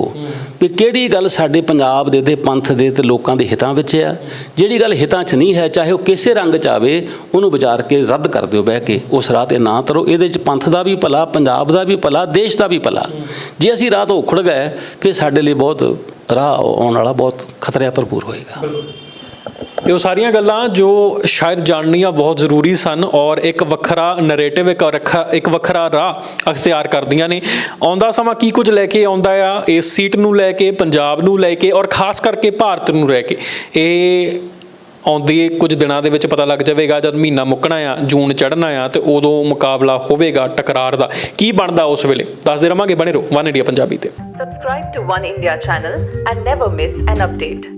ਵੀ ਕਿਹੜੀ ਗੱਲ ਸਾਡੇ ਪੰਜਾਬ ਦੇ ਤੇ ਪੰਥ ਦੇ ਤੇ ਲੋਕਾਂ ਦੇ ਹਿੱਤਾਂ ਵਿੱਚ ਆ। ਜਿਹੜੀ ਗੱਲ ਹਿੱਤਾਂ 'ਚ ਨਹੀਂ ਹੈ, ਚਾਹੇ ਉਹ ਕਿਸੇ ਰੰਗ 'ਚ ਆਵੇ, ਉਹਨੂੰ ਵਿਚਾਰ ਕੇ ਰੱਦ ਕਰ ਦਿਓ ਬਹਿ ਕੇ, ਉਸ ਰਾਹ ਤੇ ਨਾ ਤਰੋ। ਇਹਦੇ 'ਚ ਪੰਥ ਦਾ ਵੀ ਭਲਾ, ਪੰਜਾਬ ਦਾ ਵੀ ਭਲਾ, ਦੇਸ਼ ਦਾ ਵੀ ਭਲਾ। ਜੇ ਅਸੀਂ ਰਾਹ ਤੋਂ ਉਖੜ ਗਏ, ਫਿਰ ਸਾਡੇ ਲਈ ਬਹੁਤ ਰਾਹ ਆਉਣ ਵਾਲਾ ਬਹੁਤ ਖਤਰਿਆਂ ਭਰਪੂਰ ਹੋਏਗਾ। ਇਹ ਉਹ ਸਾਰੀਆਂ ਗੱਲਾਂ ਜੋ ਸ਼ਾਇਦ ਜਾਣਨੀਆਂ ਬਹੁਤ ਜ਼ਰੂਰੀ ਸਨ ਔਰ ਇੱਕ ਵੱਖਰਾ ਨੈਰੇਟਿਵ ਇੱਕ ਰੱਖਾ, ਇੱਕ ਵੱਖਰਾ ਰਾਹ ਅਖਤਿਆਰ ਕਰਦੀਆਂ ਨੇ। ਆਉਂਦਾ ਸਮਾਂ ਕੀ ਕੁਝ ਲੈ ਕੇ ਆਉਂਦਾ ਆ? ਇਸ ਸੀਟ ਨੂੰ ਲੈ ਕੇ, ਪੰਜਾਬ ਨੂੰ ਲੈ ਕੇ ਔਰ ਖਾਸ ਕਰਕੇ ਭਾਰਤ ਨੂੰ ਲੈ ਕੇ। ਇਹ ਆਉਂਦੇ ਕੁਝ ਦਿਨਾਂ ਦੇ ਵਿੱਚ ਪਤਾ ਲੱਗ ਜਾਵੇਗਾ ਜਦ ਮਹੀਨਾ ਮੁੱਕਣਾ ਆ, ਜੂਨ ਚੜ੍ਹਨਾ ਆ ਤੇ ਉਦੋਂ ਮੁਕਾਬਲਾ ਹੋਵੇਗਾ ਟਕਰਾਰ ਦਾ। ਕੀ ਬਣਦਾ ਉਸ ਵੇਲੇ? ਦੱਸਦੇ ਰਵਾਂਗੇ, ਬਣੇ ਰਹੋ। ਵਨ ਇੰਡੀਆ ਪੰਜਾਬੀ ਤੇ। Subscribe to One India channel and never miss an update.